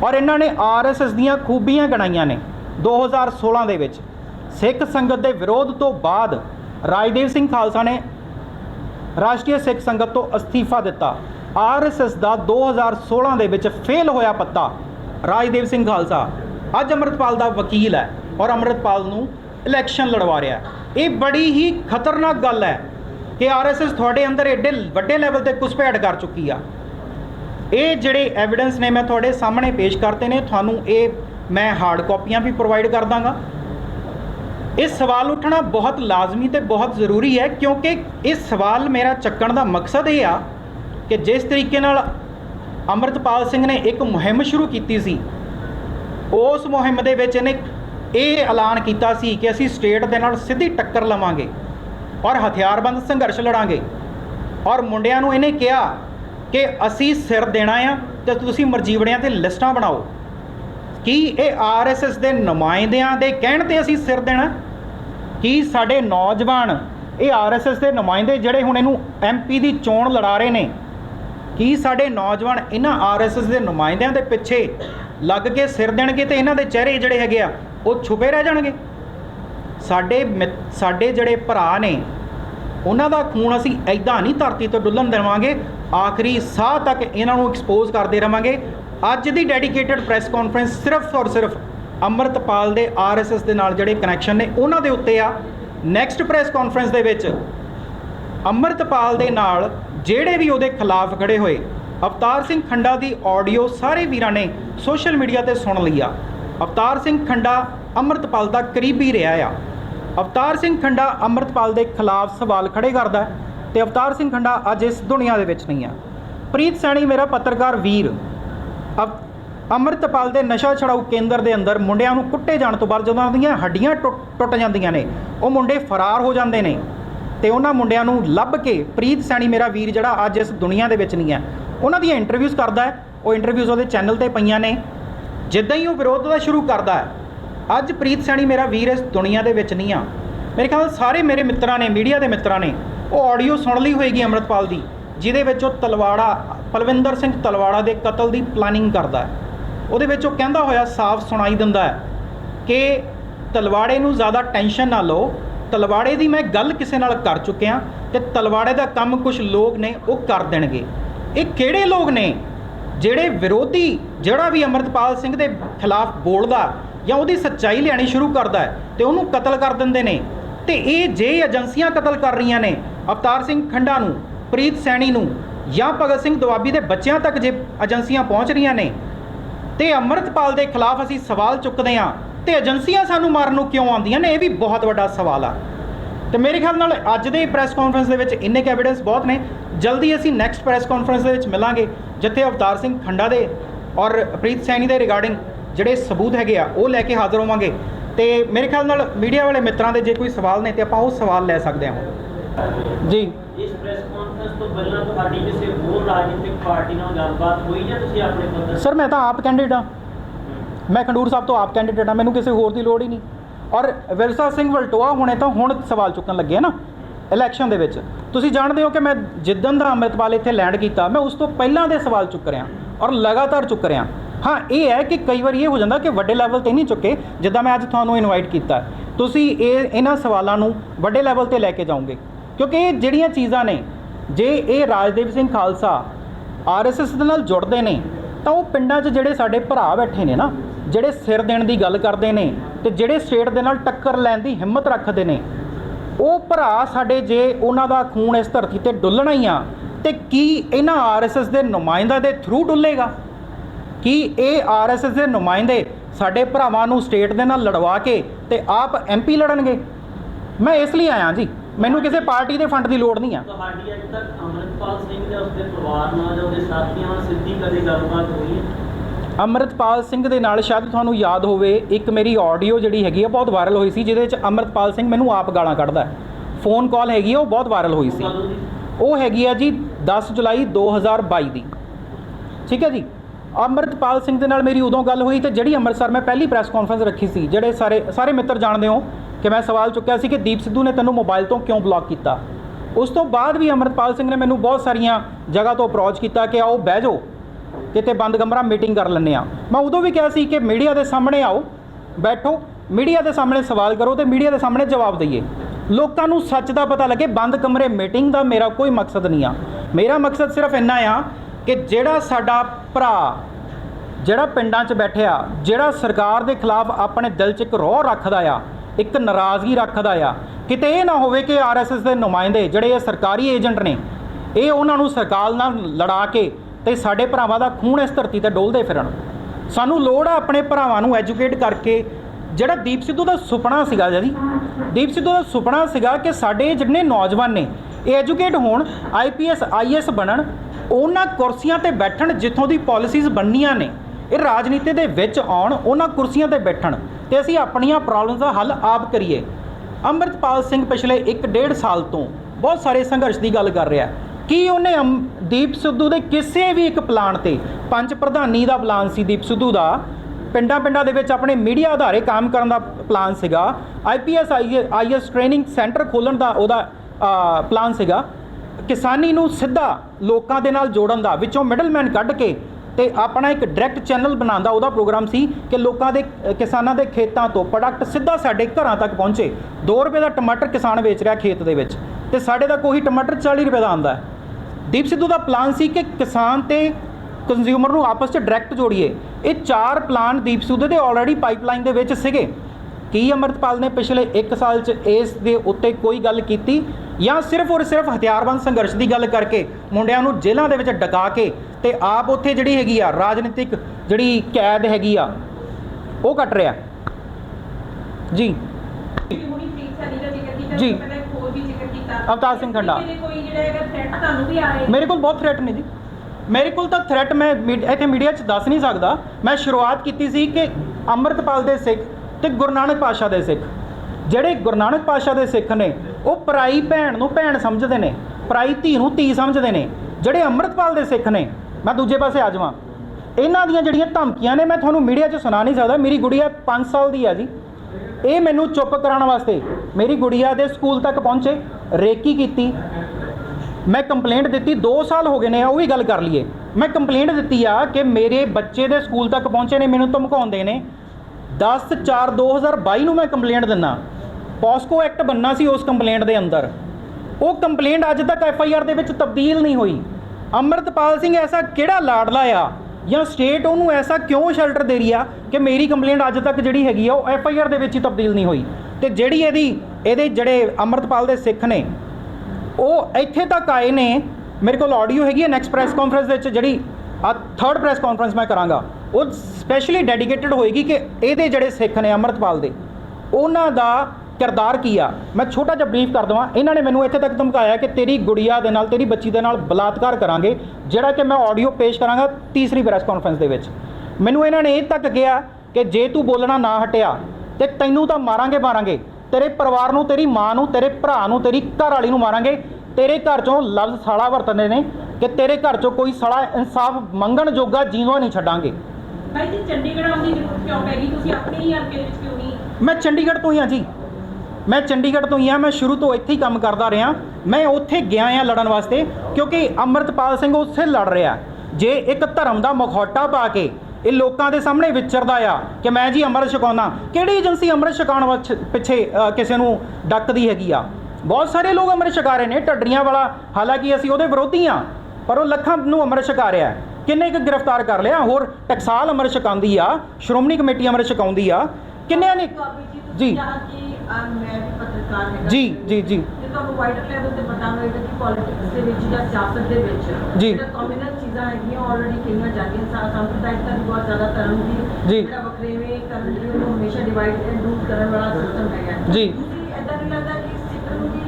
ਔਰ ਇਹਨਾਂ ਨੇ ਆਰਐਸਐਸ ਦੀਆਂ ਖੂਬੀਆਂ ਗਣਾਈਆਂ ਨੇ 2016 ਦੇ ਵਿੱਚ। ਸਿੱਖ ਸੰਗਤ ਦੇ ਵਿਰੋਧ ਤੋਂ ਬਾਅਦ ਰਾਜਦੀਪ ਸਿੰਘ ਖਾਲਸਾ ਨੇ ਰਾਸ਼ਟਰੀ ਸਿੱਖ ਸੰਗਤ ਤੋਂ ਅਸਤੀਫਾ ਦਿੱਤਾ। ਆਰਐਸਐਸ ਦਾ 2016 ਦੇ ਵਿੱਚ ਫੇਲ ਹੋਇਆ ਪੱਤਾ। ਰਾਜਦੇਵ ਸਿੰਘ ਖਾਲਸਾ, ਅੱਜ ਅੰਮ੍ਰਿਤਪਾਲ ਦਾ ਵਕੀਲ ਹੈ ਔਰ ਅੰਮ੍ਰਿਤਪਾਲ ਨੂੰ ਇਲੈਕਸ਼ਨ ਲੜਵਾ ਰਿਹਾ ਇਹ ਬੜੀ ਹੀ ਖਤਰਨਾਕ ਗੱਲ ਹੈ ਕਿ ਆਰਐਸਐਸ ਤੁਹਾਡੇ ਅੰਦਰ ਐਡੇ ਵੱਡੇ ਲੈਵਲ ਤੇ ਘੁਸਪੈਠ ਕਰ ਚੁੱਕੀ ਆ। ਇਹ ਜਿਹੜੇ ਐਵੀਡੈਂਸ ਨੇ ਮੈਂ ਤੁਹਾਡੇ ਸਾਹਮਣੇ ਪੇਸ਼ ਕਰਤੇ ਨੇ, ਤੁਹਾਨੂੰ ਇਹ ਮੈਂ ਹਾਰਡ ਕਾਪੀਆਂ ਵੀ ਪ੍ਰੋਵਾਈਡ ਕਰ ਦਾਂਗਾ। ਇਹ ਸਵਾਲ ਉੱਠਣਾ ਬਹੁਤ ਲਾਜ਼ਮੀ ਤੇ ਬਹੁਤ ਜ਼ਰੂਰੀ ਹੈ, ਕਿਉਂਕਿ ਇਹ ਸਵਾਲ ਮੇਰਾ ਚੱਕਣ ਦਾ ਮਕਸਦ ਇਹ ਆ ਕਿ ਜਿਸ ਤਰੀਕੇ ਨਾਲ ਅੰਮ੍ਰਿਤਪਾਲ ਸਿੰਘ ਨੇ ਇੱਕ ਮੁਹਿੰਮ ਸ਼ੁਰੂ ਕੀਤੀ ਸੀ, ਉਸ ਮੁਹਿੰਮ ਦੇ ਵਿੱਚ ਇਹਨੇ ਇਹ ਐਲਾਨ ਕੀਤਾ ਸੀ ਕਿ ਅਸੀਂ ਸਟੇਟ ਦੇ ਨਾਲ ਸਿੱਧੀ ਟੱਕਰ ਲਵਾਂਗੇ ਔਰ ਹਥਿਆਰਬੰਦ ਸੰਘਰਸ਼ ਲੜਾਂਗੇ। ਔਰ ਮੁੰਡਿਆਂ ਨੂੰ ਇਹਨੇ ਕਿਹਾ ਕਿ ਅਸੀਂ ਸਿਰ ਦੇਣਾ ਆ ਤੇ ਤੁਸੀਂ ਮਰਜੀਵੜਿਆਂ ਤੇ ਲਿਸਟਾਂ ਬਣਾਓ। ਕੀ ਇਹ ਆਰਐਸਐਸ ਦੇ ਨੁਮਾਇੰਦਿਆਂ ਦੇ ਕਹਿਣ ਤੇ ਅਸੀਂ ਸਿਰ ਦੇਣਾ? ਕੀ ਸਾਡੇ ਨੌਜਵਾਨ ਇਹ ਆਰਐਸਐਸ ਦੇ ਨੁਮਾਇੰਦੇ ਜਿਹੜੇ ਹੁਣ ਇਹਨੂੰ ਐਮਪੀ ਦੀ ਚੋਣ ਲੜਾ ਰਹੇ ਨੇ, ਕੀ ਸਾਡੇ ਨੌਜਵਾਨ ਇਹਨਾਂ ਆਰਐਸਐਸ ਦੇ ਨੁਮਾਇੰਦਿਆਂ ਦੇ ਪਿੱਛੇ ਲੱਗ ਕੇ ਸਿਰ ਦੇਣਗੇ ਤੇ ਇਹਨਾਂ ਦੇ ਚਿਹਰੇ ਜਿਹੜੇ ਹੈਗੇ ਆ, ਉਹ ਛੁਪੇ ਰਹਿ ਜਾਣਗੇ? ਸਾਡੇ ਮਿੱਤ- ਸਾਡੇ ਜਿਹੜੇ ਭਰਾ ਨੇ, ਉਹਨਾਂ ਦਾ ਖੂਨ ਅਸੀਂ ਐਦਾਂ ਨਹੀਂ ਧਰਤੀ ਤੋਂ ਡੁੱਲਣ ਦੇਵਾਂਗੇ, ਆਖਰੀ ਸਾਹ ਤੱਕ ਇਹਨਾਂ ਨੂੰ ਐਕਸਪੋਜ਼ ਕਰਦੇ ਰਵਾਂਗੇ ਅੱਜ ਦੀ ਡੈਡੀਕੇਟਿਡ ਪ੍ਰੈਸ ਕਾਨਫਰੰਸ ਸਿਰਫ ਔਰ ਸਿਰਫ ਅੰਮ੍ਰਿਤਪਾਲ ਦੇ ਆਰਐਸਐਸ ਦੇ ਨਾਲ ਜਿਹੜੇ ਕਨੈਕਸ਼ਨ ਨੇ, ਉਹਨਾਂ ਦੇ ਉੱਤੇ ਆ। ਨੈਕਸਟ ਪ੍ਰੈਸ ਕਾਨਫਰੰਸ ਦੇ ਵਿੱਚ ਅੰਮ੍ਰਿਤਪਾਲ ਦੇ ਨਾਲ ਜਿਹੜੇ ਵੀ ਉਹਦੇ ਖਿਲਾਫ ਖੜੇ ਹੋਏ, ਅਵਤਾਰ ਸਿੰਘ ਖੰਡਾ ਦੀ ਆਡੀਓ ਸਾਰੇ ਵੀਰਾਂ ਨੇ ਸੋਸ਼ਲ ਮੀਡੀਆ ਤੇ ਸੁਣ ਲਈ ਆ। ਅਵਤਾਰ ਸਿੰਘ ਖੰਡਾ ਅੰਮ੍ਰਿਤਪਾਲ ਦਾ ਕਰੀਬੀ ਰਿਹਾ ਆ। ਅਵਤਾਰ ਸਿੰਘ ਖੰਡਾ ਅੰਮ੍ਰਿਤਪਾਲ ਦੇ ਖਿਲਾਫ ਸਵਾਲ ਖੜੇ ਕਰਦਾ ਹੈ ਤੇ ਅਵਤਾਰ ਸਿੰਘ ਖੰਡਾ ਅੱਜ ਇਸ ਦੁਨੀਆ ਦੇ ਵਿੱਚ ਨਹੀਂ ਆ। ਪ੍ਰੀਤ ਸੈਣੀ, ਮੇਰਾ ਪੱਤਰਕਾਰ ਵੀਰ ਅੰਮ੍ਰਿਤਪਾਲ ਦੇ ਨਸ਼ਾ ਛਡਾਊ ਕੇਂਦਰ ਦੇ ਅੰਦਰ ਮੁੰਡਿਆਂ ਨੂੰ ਕੁੱਟੇ ਜਾਣ ਤੋਂ ਬਾਅਦ ਜਦੋਂ ਉਹਦੀਆਂ ਹੱਡੀਆਂ ਟੁੱਟ ਟੁੱਟ ਜਾਂਦੀਆਂ ਨੇ, ਉਹ ਮੁੰਡੇ ਫਰਾਰ ਹੋ ਜਾਂਦੇ ਨੇ। ਤੇ ਉਹਨਾਂ ਮੁੰਡਿਆਂ ਨੂੰ ਲੱਭ ਕੇ ਪ੍ਰੀਤ ਸੈਣੀ ਮੇਰਾ ਵੀਰ ਜਿਹੜਾ ਅੱਜ ਇਸ ਦੁਨੀਆ ਦੇ ਵਿੱਚ ਨਹੀਂ ਹੈ, ਉਹਨਾਂ ਦੀਆਂ ਇੰਟਰਵਿਊਜ਼ ਕਰਦਾ ਹੈ, ਉਹ ਇੰਟਰਵਿਊਜ਼ ਉਹਦੇ ਚੈਨਲ ਤੇ ਪਈਆਂ ਨੇ। ਜਿੱਦਾਂ ਹੀ ਉਹ ਵਿਰੋਧ ਦਾ ਸ਼ੁਰੂ ਕਰਦਾ ਹੈ, ਅੱਜ ਪ੍ਰੀਤ ਸੈਣੀ ਮੇਰਾ ਵੀਰ ਇਸ ਦੁਨੀਆ ਦੇ ਵਿੱਚ ਨਹੀਂ ਆ। ਮੇਰੇ ਖਿਆਲ ਸਾਰੇ ਮੇਰੇ ਮਿੱਤਰਾਂ ਨੇ, ਮੀਡੀਆ ਦੇ ਮਿੱਤਰਾਂ ਨੇ, ਉਹ ਆਡੀਓ ਸੁਣ ਲਈ ਹੋਏਗੀ ਅੰਮ੍ਰਿਤਪਾਲ ਦੀ। ਜਿਹਦੇ ਵਿੱਚ ਉਹ ਤਲਵਾੜਾ, ਪਲਵਿੰਦਰ ਸਿੰਘ ਤਲਵਾੜਾ ਦੇ ਕਤਲ ਦੀ ਪਲਾਨਿੰਗ ਕਰਦਾ ਹੈ। ਉਹਦੇ ਵਿੱਚ ਉਹ ਕਹਿੰਦਾ ਹੋਇਆ, ਸਾਫ਼ ਸੁਣਾਈ ਦਿੰਦਾ ਹੈ ਕਿ ਤਲਵਾੜੇ ਨੂੰ ਜ਼ਿਆਦਾ ਟੈਨਸ਼ਨ ਨਾ ਲਓ। ਤਲਵਾੜੇ ਦੀ ਮੈਂ ਗੱਲ ਕਿਸੇ ਨਾਲ ਕਰ ਚੁੱਕਿਆ ਤੇ ਤਲਵਾੜੇ ਦਾ ਕੰਮ ਕੁਝ ਲੋਕ ਨੇ, ਉਹ ਕਰ ਦੇਣਗੇ। ਇਹ ਕਿਹੜੇ ਲੋਕ ਨੇ ਜਿਹੜੇ ਵਿਰੋਧੀ, ਜਿਹੜਾ ਵੀ ਅਮਰਤਪਾਲ ਸਿੰਘ ਦੇ ਖਿਲਾਫ ਬੋਲਦਾ ਜਾਂ ਉਹਦੀ ਸੱਚਾਈ ਲਿਆਣੀ ਸ਼ੁਰੂ ਕਰਦਾ ਹੈ ਤੇ ਉਹਨੂੰ ਕਤਲ ਕਰ ਦਿੰਦੇ ਨੇ? ਤੇ ਇਹ ਜੇ ਏਜੰਸੀਆਂ ਕਤਲ ਕਰ ਰਹੀਆਂ ਨੇ, ਅਵਤਾਰ ਸਿੰਘ ਖੰਡਾ ਨੂੰ ਪ੍ਰੀਤ ਸੈਣੀ ਨੂੰ ਜਾਂ ਭਗਤ ਸਿੰਘ ਦੁਆਬੀ ਦੇ ਬੱਚਿਆਂ ਤੱਕ ਜੇ ਏਜੰਸੀਆਂ ਪਹੁੰਚ ਰਹੀਆਂ ਨੇ, ਤੇ ਅੰਮ੍ਰਿਤਪਾਲ ਦੇ ਖਿਲਾਫ ਅਸੀਂ ਸਵਾਲ ਚੁੱਕਦੇ ਹਾਂ, ਤੇ ਏਜੰਸੀਆਂ ਸਾਨੂੰ ਮਾਰਨ ਨੂੰ ਕਿਉਂ ਆਉਂਦੀਆਂ ਨੇ, ਇਹ ਵੀ ਬਹੁਤ ਵੱਡਾ ਸਵਾਲ ਆ। ਤੇ ਮੇਰੇ ਖਿਆਲ ਨਾਲ ਅੱਜ ਦੇ ਪ੍ਰੈਸ ਕਾਨਫਰੰਸ ਦੇ ਵਿੱਚ ਇੰਨੇ ਕੁ ਐਵੀਡੈਂਸ ਬਹੁਤ ਨੇ, ਜਲਦੀ ਅਸੀਂ ਨੈਕਸਟ ਪ੍ਰੈਸ ਕਾਨਫਰੰਸ ਦੇ ਵਿੱਚ ਮਿਲਾਂਗੇ, ਜਿੱਥੇ ਅਵਤਾਰ ਸਿੰਘ ਖੰਡਾ ਦੇ ਔਰ ਪ੍ਰੀਤ ਸੈਣੀ ਦੇ ਰਿਗਾਰਡਿੰਗ ਜਿਹੜੇ ਸਬੂਤ ਹੈਗੇ ਆ, ਉਹ ਲੈ ਕੇ ਹਾਜ਼ਰ ਹੋਵਾਂਗੇ। ਤੇ ਮੇਰੇ ਖਿਆਲ ਨਾਲ ਮੀਡੀਆ ਵਾਲੇ ਮਿੱਤਰਾਂ ਦੇ ਜੇ ਕੋਈ ਸਵਾਲ ਨੇ, ਤੇ ਆਪਾਂ ਉਹ ਸਵਾਲ ਲੈ ਸਕਦੇ ਹਾਂ। ਜੀ ਇਸ ਪ੍ਰੈਸ ਕਾਨਫਰੰਸ ਤੋਂ ਪਹਿਲਾਂ ਤੁਹਾਡੀ ਕਿਸੇ ਹੋਰ ਰਾਜਨੀਤਿਕ ਪਾਰਟੀ ਨਾਲ ਗੱਲਬਾਤ ਹੋਈ ਜਾਂ ਤੁਸੀਂ ਆਪਣੇ ਪੱਧਰ ਸਰ ਮੈਂ ਤਾਂ ਆਪ ਕੈਂਡੀਡੇਟ ਹਾਂ। ਮੈਂ ਖੰਡੂਰ ਸਾਹਿਬ ਤੋਂ ਆਪ ਕੈਂਡੀਡੇਟ ਹਾਂ। ਮੈਨੂੰ ਕਿਸੇ ਹੋਰ ਦੀ ਲੋੜ ਹੀ ਨਹੀਂ। ਔਰ ਵਿਰਸਾ ਸਿੰਘ ਵਲਟੋਆ ਹੁਣੇ ਤਾਂ ਹੁਣ ਸਵਾਲ ਚੁੱਕਣ ਲੱਗੇ ਨਾ ਇਲੈਕਸ਼ਨ ਦੇ ਵਿੱਚ। ਤੁਸੀਂ ਜਾਣਦੇ ਹੋ ਕਿ ਮੈਂ ਜਿੱਦਣ ਦਾ ਅੰਮ੍ਰਿਤਪਾਲ ਇੱਥੇ ਲੈਂਡ ਕੀਤਾ ਮੈਂ ਉਸ ਤੋਂ ਪਹਿਲਾਂ ਦੇ ਸਵਾਲ ਚੁੱਕ ਰਿਹਾ ਔਰ ਲਗਾਤਾਰ ਚੁੱਕ ਰਿਹਾ। ਹਾਂ ਇਹ ਹੈ ਕਿ ਕਈ ਵਾਰ ਇਹ ਹੋ ਜਾਂਦਾ ਕਿ ਵੱਡੇ ਲੈਵਲ ਤੇ ਨਹੀਂ ਚੁੱਕੇ ਜਿੱਦਾਂ ਮੈਂ ਅੱਜ ਤੁਹਾਨੂੰ ਇਨਵਾਈਟ ਕੀਤਾ। ਤੁਸੀਂ ਇਹ ਇਹਨਾਂ ਸਵਾਲਾਂ ਨੂੰ ਵੱਡੇ ਲੈਵਲ ਤੇ ਲੈ ਕੇ ਜਾਓਗੇ। ਕਿਉਂਕਿ ਇਹ ਜਿਹੜੀਆਂ ਚੀਜ਼ਾਂ ਨੇ, ਜੇ ਇਹ ਰਾਜਦੇਵ ਸਿੰਘ ਖਾਲਸਾ ਆਰਐਸਐਸ ਦੇ ਨਾਲ ਜੁੜਦੇ ਨੇ, ਤਾਂ ਉਹ ਪਿੰਡਾਂ 'ਚ ਜਿਹੜੇ ਸਾਡੇ ਭਰਾ ਬੈਠੇ ਨੇ ਨਾ, ਜਿਹੜੇ ਸਿਰ ਦੇਣ ਦੀ ਗੱਲ ਕਰਦੇ ਨੇ ਤੇ ਜਿਹੜੇ ਸਟੇਟ ਦੇ ਨਾਲ ਟੱਕਰ ਲੈਣ ਦੀ ਹਿੰਮਤ ਰੱਖਦੇ ਨੇ, ਉਹ ਭਰਾ ਸਾਡੇ ਜੇ ਉਹਨਾਂ ਦਾ ਖੂਨ ਇਸ ਧਰਤੀ ਤੇ ਡੁੱਲਣਾ ਹੀ ਆ, ਤੇ ਕੀ ਇਹਨਾਂ ਆਰਐਸਐਸ ਦੇ ਨੁਮਾਇੰਦਾ ਦੇ ਥਰੂ ਡੁੱਲੇਗਾ? ਕੀ ਇਹ ਆਰਐਸਐਸ ਦੇ ਨੁਮਾਇੰਦੇ ਸਾਡੇ ਭਰਾਵਾਂ ਨੂੰ ਸਟੇਟ ਦੇ ਨਾਲ ਲੜਵਾ ਕੇ ਤੇ ਆਪ ਐਮਪੀ ਲੜਨਗੇ? ਮੈਂ ਇਸ ਲਈ ਆਇਆ ਜੀ। ਮੈਨੂੰ ਕਿਸੇ ਪਾਰਟੀ ਦੇ ਫੰਡ ਦੀ ਲੋੜ ਨਹੀਂ ਆ। ਤੁਹਾਡੀ ਅੱਜ ਤੱਕ ਅੰਮ੍ਰਿਤਪਾਲ ਸਿੰਘ ਉਸਦੇ ਪਰਿਵਾਰ ਨਾਲ ਜਾਂ ਉਹਦੇ ਸਾਥੀਆਂ ਨਾਲ ਸਿੱਧੀ ਕਦੇ ਗੱਲਬਾਤ ਹੋਈ ਹੈ? ਅੰਮ੍ਰਿਤਪਾਲ ਸਿੰਘ ਦੇ ਨਾਲ ਸ਼ਾਇਦ ਤੁਹਾਨੂੰ ਯਾਦ ਹੋਵੇ ਇੱਕ ਮੇਰੀ ਆਡੀਓ ਜਿਹੜੀ ਹੈਗੀ ਆ ਬਹੁਤ ਵਾਇਰਲ ਹੋਈ ਸੀ ਜਿਹਦੇ ਵਿੱਚ ਅੰਮ੍ਰਿਤਪਾਲ ਸਿੰਘ ਮੈਨੂੰ ਆਪ ਗਾਲਾਂ ਕੱਢਦਾ ਹੈ। ਫੋਨ ਕਾਲ ਹੈਗੀ ਆ ਉਹ ਬਹੁਤ ਵਾਇਰਲ ਹੋਈ ਸੀ। ਕਦੋਂ ਦੀ? ਉਹ ਹੈਗੀ ਆ ਜੀ 10 ਜੁਲਾਈ 2022 ਦੀ। ਠੀਕ ਹੈ ਜੀ? ਅੰਮ੍ਰਿਤਪਾਲ ਸਿੰਘ ਦੇ ਨਾਲ ਮੇਰੀ ਉਦੋਂ ਗੱਲ ਹੋਈ ਤੇ ਜਿਹੜੀ ਅੰਮ੍ਰਿਤਸਰ ਮੈਂ ਪਹਿਲੀ ਪ੍ਰੈਸ ਕਾਨਫਰੰਸ ਰੱਖੀ ਸੀ ਜਿਹੜੇ ਸਾਰੇ ਸਾਰੇ ਮਿੱਤਰ ਜਾਣਦੇ ਹੋ ਕਿ ਮੈਂ ਸਵਾਲ ਚੁੱਕਿਆ ਸੀ ਕਿ ਦੀਪ ਸਿੱਧੂ ਨੇ ਤੈਨੂੰ ਮੋਬਾਈਲ ਤੋਂ ਕਿਉਂ ਬਲੌਕ ਕੀਤਾ? ਉਸ ਤੋਂ ਬਾਅਦ ਵੀ ਅੰਮ੍ਰਿਤਪਾਲ ਸਿੰਘ ਨੇ ਮੈਨੂੰ ਬਹੁਤ ਸਾਰੀਆਂ ਜਗ੍ਹਾ ਤੋਂ ਅਪਰੋਚ ਕੀਤਾ ਕਿ ਆਓ ਬਹਿ ਜਾਓ, ਕਿਤੇ ਬੰਦ ਕਮਰਾ ਮੀਟਿੰਗ ਕਰ ਲੈਂਦੇ ਆ ਮੈਂ ਉਦੋਂ ਵੀ ਕਿਹਾ ਸੀ ਕਿ ਮੀਡੀਆ ਦੇ ਸਾਹਮਣੇ ਆਓ, ਬੈਠੋ ਮੀਡੀਆ ਦੇ ਸਾਹਮਣੇ ਸਵਾਲ ਕਰੋ ਤੇ ਮੀਡੀਆ ਦੇ ਸਾਹਮਣੇ ਜਵਾਬ ਦਈਏ। ਲੋਕਾਂ ਨੂੰ ਸੱਚ ਦਾ ਪਤਾ ਲੱਗੇ, ਬੰਦ ਕਮਰੇ ਮੀਟਿੰਗ ਦਾ ਮੇਰਾ ਕੋਈ ਮਕਸਦ ਨਹੀਂ ਆ। ਮੇਰਾ ਮਕਸਦ ਸਿਰਫ ਇੰਨਾ ਆ ਕਿ ਜਿਹੜਾ ਸਾਡਾ ਭਰਾ, ਜਿਹੜਾ ਪਿੰਡਾਂ 'ਚ ਬੈਠਿਆ, ਜਿਹੜਾ ਸਰਕਾਰ ਦੇ ਖਿਲਾਫ ਆਪਣੇ ਦਿਲ 'ਚ ਇੱਕ ਰੋਹ ਰੱਖਦਾ ਆ ਇੱਕ ਨਾਰਾਜ਼ਗੀ ਰੱਖਦਾ ਆ। ਕਿਤੇ ਇਹ ਨਾ ਹੋਵੇ ਕਿ ਆਰਐਸਐਸ ਦੇ ਨੁਮਾਇੰਦੇ ਜਿਹੜੇ ਇਹ ਸਰਕਾਰੀ ਏਜੰਟ ਨੇ, ਇਹ ਉਹਨਾਂ ਨੂੰ ਸਰਕਾਰ ਨਾਲ ਲੜਾ ਕੇ ਤੇ ਸਾਡੇ ਭਰਾਵਾਂ ਦਾ ਖੂਨ ਇਸ ਧਰਤੀ ਤੇ ਡੋਲਦੇ ਫਿਰਨ। ਸਾਨੂੰ ਲੋੜ ਆ ਆਪਣੇ ਭਰਾਵਾਂ ਨੂੰ ਐਜੂਕੇਟ ਕਰਕੇ, ਜਿਹੜਾ ਦੀਪ ਸਿੱਧੂ ਦਾ ਸੁਪਨਾ ਸੀਗਾ ਜੀ, ਦੀਪ ਸਿੱਧੂ ਦਾ ਸੁਪਨਾ ਸੀਗਾ ਕਿ ਸਾਡੇ ਜਿੰਨੇ ਨੌਜਵਾਨ ਨੇ, ਇਹ ਐਜੂਕੇਟ ਹੋਣ ਆਈਪੀਐਸ ਆਈਐਸ ਬਣਨ, ਉਹਨਾਂ ਕੁਰਸੀਆਂ ਤੇ ਬੈਠਣ ਜਿੱਥੋਂ ਦੀ ਪਾਲਿਸੀਜ਼ ਬਣਨੀਆਂ ਨੇ, ਇਹ ਰਾਜਨੀਤੀ ਦੇ ਵਿੱਚ ਆਉਣ, ਉਹਨਾਂ ਕੁਰਸੀਆਂ ਤੇ ਬੈਠਣ। ਤੇ ਅਸੀਂ ਆਪਣੀਆਂ ਪ੍ਰੋਬਲਮਸ ਦਾ ਹੱਲ ਆਪ ਕਰੀਏ। ਅੰਮ੍ਰਿਤਪਾਲ ਸਿੰਘ ਪਿਛਲੇ 1.5 ਸਾਲ ਤੋਂ ਬਹੁਤ ਸਾਰੇ ਸੰਘਰਸ਼ ਦੀ ਗੱਲ ਕਰ ਰਿਹਾ। ਕੀ ਉਹਨੇ ਅੰਮ- ਦੀਪ ਸਿੱਧੂ ਦੇ ਕਿਸੇ ਵੀ ਇੱਕ ਪਲਾਨ ਤੇ ਪੰਜ ਪ੍ਰਧਾਨੀ ਦਾ ਪਲਾਨ ਸੀ ਦੀਪ ਸਿੱਧੂ ਦਾ, ਪਿੰਡਾਂ ਪਿੰਡਾਂ ਦੇ ਵਿੱਚ ਆਪਣੇ ਮੀਡੀਆ ਆਧਾਰੇ ਕੰਮ ਕਰਨ ਦਾ ਪਲਾਨ ਸੀਗਾ ਆਈਪੀਐਸ ਆਈਐਸ ਟ੍ਰੇਨਿੰਗ ਸੈਂਟਰ ਖੋਲਣ ਦਾ ਉਹਦਾ ਪਲਾਨ ਸੀਗਾ। ਕਿਸਾਨੀ ਨੂੰ ਸਿੱਧਾ ਲੋਕਾਂ ਦੇ ਨਾਲ ਜੋੜਨ ਦਾ, ਵਿੱਚੋਂ ਮਿਡਲਮੈਨ ਕੱਢ ਕੇ ਤੇ ਆਪਣਾ ਇੱਕ ਡਾਇਰੈਕਟ ਚੈਨਲ ਬਣਾਉਂਦਾ ਉਹਦਾ ਪ੍ਰੋਗਰਾਮ ਸੀ ਕਿ ਲੋਕਾਂ ਦੇ, ਕਿਸਾਨਾਂ ਦੇ ਖੇਤਾਂ ਤੋਂ ਪ੍ਰੋਡਕਟ ਸਿੱਧਾ ਸਾਡੇ ਘਰਾਂ ਤੱਕ ਪਹੁੰਚੇ। 2 ਰੁਪਏ ਦਾ ਟਮਾਟਰ ਕਿਸਾਨ ਵੇਚ ਰਿਹਾ ਖੇਤ ਦੇ ਵਿੱਚ ਤੇ ਸਾਡੇ ਦਾ ਕੋਈ ਟਮਾਟਰ 40 ਰੁਪਏ ਦਾ ਆਉਂਦਾ ਦੀਪ ਸਿੱਧੂ ਦਾ ਪਲਾਨ ਸੀ ਕਿ ਕਿਸਾਨ ਤੇ ਕੰਜ਼ਿਊਮਰ ਨੂੰ ਆਪਸ 'ਚ ਡਾਇਰੈਕਟ ਜੋੜੀਏ। ਇਹ ਚਾਰ ਪਲਾਨ ਦੀਪ ਸਿੱਧੂ ਦੇ ਆਲਰੇਡੀ ਪਾਈਪਲਾਈਨ ਦੇ ਵਿੱਚ ਸੀਗੇ। ਕੀ ਅਮਰਤਪਾਲ ਨੇ ਪਿਛਲੇ 1 ਸਾਲ 'ਚ ਇਸ ਦੇ ਉੱਤੇ ਕੋਈ ਗੱਲ ਕੀਤੀ? ਜਾਂ ਸਿਰਫ ਔਰ ਸਿਰਫ ਹਥਿਆਰਬੰਦ ਸੰਘਰਸ਼ ਦੀ ਗੱਲ ਕਰਕੇ ਮੁੰਡਿਆਂ ਨੂੰ ਜੇਲ੍ਹਾਂ ਦੇ ਵਿੱਚ ਡਕਾ ਕੇ ਤੇ ਆਪ ਉੱਥੇ ਜਿਹੜੀ ਹੈਗੀ ਆ, ਰਾਜਨੀਤਿਕ ਜਿਹੜੀ ਕੈਦ ਹੈਗੀ ਆ, ਉਹ ਕੱਟ ਰਿਹਾ? ਜੀ। ਜੀ। ਅਵਤਾਰ ਸਿੰਘ ਖੰਡਾ। ਮੇਰੇ ਕੋਲ ਬਹੁਤ ਥ੍ਰੈਟ ਨੇ ਜੀ। ਮੇਰੇ ਕੋਲ ਤਾਂ ਥ੍ਰੈਟ ਮੈਂ ਮੀਡ- ਇੱਥੇ ਮੀਡੀਆ 'ਚ ਦੱਸ ਨਹੀਂ ਸਕਦਾ। ਮੈਂ ਸ਼ੁਰੂਆਤ ਕੀਤੀ ਸੀ ਕਿ ਅੰਮ੍ਰਿਤਪਾਲ ਦੇ ਸਿੱਖ ਤੇ ਗੁਰੂ ਨਾਨਕ ਪਾਤਸ਼ਾਹ ਦੇ ਸਿੱਖ। ਜਿਹੜੇ ਗੁਰੂ ਨਾਨਕ ਪਾਤਸ਼ਾਹ ਦੇ ਸਿੱਖ ਨੇ, ਉਹ ਪਰਾਈ ਭੈਣ ਨੂੰ ਭੈਣ ਸਮਝਦੇ ਨੇ, ਪਰਾਈ ਧੀ ਨੂੰ ਧੀ ਸਮਝਦੇ ਨੇ। ਜਿਹੜੇ ਅੰਮ੍ਰਿਤਪਾਲ ਦੇ ਸਿੱਖ ਨੇ, ਮੈਂ ਦੂਜੇ ਪਾਸੇ ਆ ਜਾਵਾਂ। ਇਹਨਾਂ ਦੀਆਂ ਜਿਹੜੀਆਂ ਧਮਕੀਆਂ ਨੇ, ਮੈਂ ਤੁਹਾਨੂੰ ਮੀਡੀਆ 'ਚ ਸੁਣਾ ਨਹੀਂ ਸਕਦਾ, ਮੇਰੀ ਗੁੜੀਆ 5 ਸਾਲ ਦੀ ਆ ਜੀ। ਇਹ ਮੈਨੂੰ ਚੁੱਪ ਕਰਾਉਣ ਵਾਸਤੇ ਮੇਰੀ ਗੁੜੀਆ ਦੇ ਸਕੂਲ ਤੱਕ ਪਹੁੰਚੇ, ਰੇਕੀ ਕੀਤੀ। ਮੈਂ ਕੰਪਲੇਂਟ ਦਿੱਤੀ 2 ਸਾਲ ਹੋ ਗਏ ਨੇ ਉਹ ਵੀ ਗੱਲ ਕਰ ਲਈਏ। ਮੈਂ ਕੰਪਲੇਂਟ ਦਿੱਤੀ ਆ ਕਿ ਮੇਰੇ ਬੱਚੇ ਦੇ ਸਕੂਲ ਤੱਕ ਪਹੁੰਚੇ ਨੇ, ਮੈਨੂੰ ਧਮਕਾਉਂਦੇ ਨੇ। 10 4 2022 ਨੂੰ ਮੈਂ ਕੰਪਲੇਂਟ ਦਿੰਨਾ। ਪੋਸਕੋ ਐਕਟ ਬੰਨਾ ਸੀ ਉਸ ਕੰਪਲੇਂਟ ਦੇ ਅੰਦਰ। ਉਹ ਕੰਪਲੇਂਟ ਅੱਜ ਤੱਕ ਐਫ ਆਈ ਆਰ ਦੇ ਵਿੱਚ ਤਬਦੀਲ ਨਹੀਂ ਹੋਈ। ਅੰਮ੍ਰਿਤਪਾਲ ਸਿੰਘ ਐਸਾ ਕਿਹੜਾ ਲਾਡਲਾ ਆ? ਜਾਂ ਸਟੇਟ ਉਹਨੂੰ ਐਸਾ ਕਿਉਂ ਸ਼ੈਲਟਰ ਦੇ ਰਹੀ ਆ ਕਿ ਮੇਰੀ ਕੰਪਲੇਂਟ ਅੱਜ ਤੱਕ ਜਿਹੜੀ ਹੈਗੀ ਆ, ਉਹ ਐਫ ਆਈ ਆਰ ਦੇ ਵਿੱਚ ਹੀ ਤਬਦੀਲ ਨਹੀਂ ਹੋਈ? ਤੇ ਜਿਹੜੀ ਇਹਦੀ, ਇਹਦੇ ਜਿਹੜੇ ਅੰਮ੍ਰਿਤਪਾਲ ਦੇ ਸਿੱਖ ਨੇ, ਉਹ ਇੱਥੇ ਤੱਕ ਆਏ ਨੇ। ਮੇਰੇ ਕੋਲ ਆਡੀਓ ਹੈਗੀ ਹੈ ਨੈਕਸਟ ਪ੍ਰੈਸ ਕਾਨਫਰੰਸ ਵਿੱਚ, ਜਿਹੜੀ ਆ ਥਰਡ ਪ੍ਰੈਸ ਕਾਨਫਰੰਸ ਮੈਂ ਕਰਾਂਗਾ। ਉਹ ਸਪੈਸ਼ਲੀ ਡੈਡੀਕੇਟਡ ਹੋਏਗੀ ਕਿ ਇਹਦੇ ਜਿਹੜੇ ਸਿੱਖ ਨੇ ਅੰਮ੍ਰਿਤਪਾਲ ਦੇ, ਉਹਨਾਂ ਦਾ ਕਿਰਦਾਰ ਕੀ ਆ? ਮੈਂ ਛੋਟਾ ਜਿਹਾ ਬਰੀਫ ਕਰ ਦਵਾਂ। ਇਹਨਾਂ ਨੇ ਮੈਨੂੰ ਇੱਥੇ ਤੱਕ ਧਮਕਾਇਆ ਕਿ ਤੇਰੀ ਗੁੜੀਆ ਦੇ ਨਾਲ, ਤੇਰੀ ਬੱਚੀ ਦੇ ਨਾਲ ਬਲਾਤਕਾਰ ਕਰਾਂਗੇ, ਜਿਹੜਾ ਕਿ ਮੈਂ ਆਡੀਓ ਪੇਸ਼ ਕਰਾਂਗਾ ਤੀਸਰੀ ਪ੍ਰੈਸ ਕਾਨਫਰੰਸ ਦੇ ਵਿੱਚ। ਮੈਨੂੰ ਇਹਨਾਂ ਨੇ ਇਹ ਤੱਕ ਕਿਹਾ ਕਿ ਜੇ ਤੂੰ ਬੋਲਣਾ ਨਾ ਹਟਿਆ, ਤੇ ਤੈਨੂੰ ਤਾਂ ਮਾਰਾਂਗੇ ਮਾਰਾਂਗੇ। ਤੇਰੇ ਪਰਿਵਾਰ ਨੂੰ, ਤੇਰੀ ਮਾਂ ਨੂੰ, ਤੇਰੇ ਭਰਾ ਨੂੰ, ਤੇਰੀ ਘਰ ਵਾਲੀ ਨੂੰ ਮਾਰਾਂਗੇ। ਤੇਰੇ ਘਰ ਚੋਂ ਲਫ਼ਜ਼ ਸਾਲਾ ਵਰਤਦੇ ਨੇ ਕਿ ਤੇਰੇ ਘਰ ਚੋਂ ਕੋਈ ਸਾਲਾ ਇਨਸਾਫ ਮੰਗਣ ਜੋਗਾ ਜੀਵਾ ਨਹੀਂ ਛੱਡਾਂਗੇ। ਭਾਈ ਜੀ, ਚੰਡੀਗੜ੍ਹ ਆਉਣ ਦੀ ਜ਼ਰੂਰਤ ਕਿਉਂ ਪੈ ਗਈ? ਤੁਸੀਂ ਆਪਣੇ ਹੀ ਹਲਕੇ ਦੇ ਵਿੱਚ ਕਿਉਂ ਨਹੀਂ? ਮੈਂ ਚੰਡੀਗੜ੍ਹ ਤੋਂ ਹੀ ਹਾਂ ਜੀ। ਮੈਂ ਚੰਡੀਗੜ੍ਹ ਤੋਂ ਹੀ ਹਾਂ, ਮੈਂ ਸ਼ੁਰੂ ਤੋਂ ਇੱਥੇ ਹੀ ਕੰਮ ਕਰਦਾ ਰਿਹਾ। ਮੈਂ ਉੱਥੇ ਗਿਆ ਹਾਂ ਲੜਨ ਵਾਸਤੇ, ਕਿਉਂਕਿ ਅੰਮ੍ਰਿਤਪਾਲ ਸਿੰਘ ਉੱਥੇ ਲੜ ਰਿਹਾ। ਜੇ ਇੱਕ ਧਰਮ ਦਾ ਮਖੌਟਾ ਪਾ ਕੇ ਇਹ ਲੋਕਾਂ ਦੇ ਸਾਹਮਣੇ ਵਿਚਰਦਾ ਆ ਕਿ ਮੈਂ ਜੀ ਅੰਮ੍ਰਿਤ ਛਕਾਉਣਾ, ਕਿਹੜੀ ਏਜੰਸੀ ਅੰਮ੍ਰਿਤ ਛਕਾਉਣ ਵਾਚ- ਪਿੱਛੇ ਕਿਸੇ ਨੂੰ ਡੱਕਦੀ ਹੈਗੀ ਆ? ਬਹੁਤ ਸਾਰੇ ਲੋਕ ਅੰਮ੍ਰਿਤ ਛਕਾ ਰਹੇ ਨੇ ਢੱਡਰੀਆਂ ਵਾਲਾ, ਹਾਲਾਂਕਿ ਅਸੀਂ ਉਹਦੇ ਵਿਰੋਧੀ ਆ ਪਰ ਉਹ ਲੱਖਾਂ ਨੂੰ ਅੰਮ੍ਰਿਤ ਛਕਾ ਰਿਹਾ ਹੈ। ਕਿੰਨੇ ਕੁ ਗ੍ਰਿਫਤਾਰ ਕਰ ਲਿਆ? ਹੋਰ ਟਕਸਾਲ ਅੰਮ੍ਰਿਤ ਛਕਾਉਂਦੀ ਆ ਸ਼੍ਰੋਮਣੀ ਕਮੇਟੀ ਅੰਮ੍ਰਿਤ ਛਕਾਉਂਦੀ ਆ। ਕਿੰਨਿਆਂ ਨੇ ਜੀ ਜੀ। ਜੀ ਜੀ ਜੀ। ਤੇ ਤੁਹਾਨੂੰ ਵਾਈਡਰ ਲੈਵਲ ਤੇ ਪਤਾ ਹੋਵੇਗਾ ਕਿ ਪੋਲਿਟਿਕਸ ਦੇ ਵਿੱਚ ਜਾਂ ਸਿਆਸਤ ਦੇ ਵਿੱਚ ਜੀ। ਕਮਿਊਨਲ ਚੀਜ਼ਾਂ ਹੈਗੀਆਂ ਆਲਰੇਡੀ ਕਹੀਆਂ ਜਾਂਦੀਆਂ ਸਾ ਸੰਪਰਦਾਇਕਤਾ ਵੀ ਬਹੁਤ ਜ਼ਿਆਦਾ ਧਰਮ ਦੀ। ਜਿਹੜਾ ਵਖਰੇਵੇਂ ਕਰਨ ਲਈ ਉਹਨੂੰ ਹਮੇਸ਼ਾ ਡਿਵਾਈਡ ਐਂਡ ਰੂਲ ਕਰਨ ਵਾਲਾ ਸਿਸਟਮ ਹੈਗਾ। ਜੀ। ਤੁਸੀਂ ਐਦਾਂ ਨਹੀਂ ਲੱਗਦਾ ਕਿ ਸਿੱਖ ਨੂੰ ਵੀ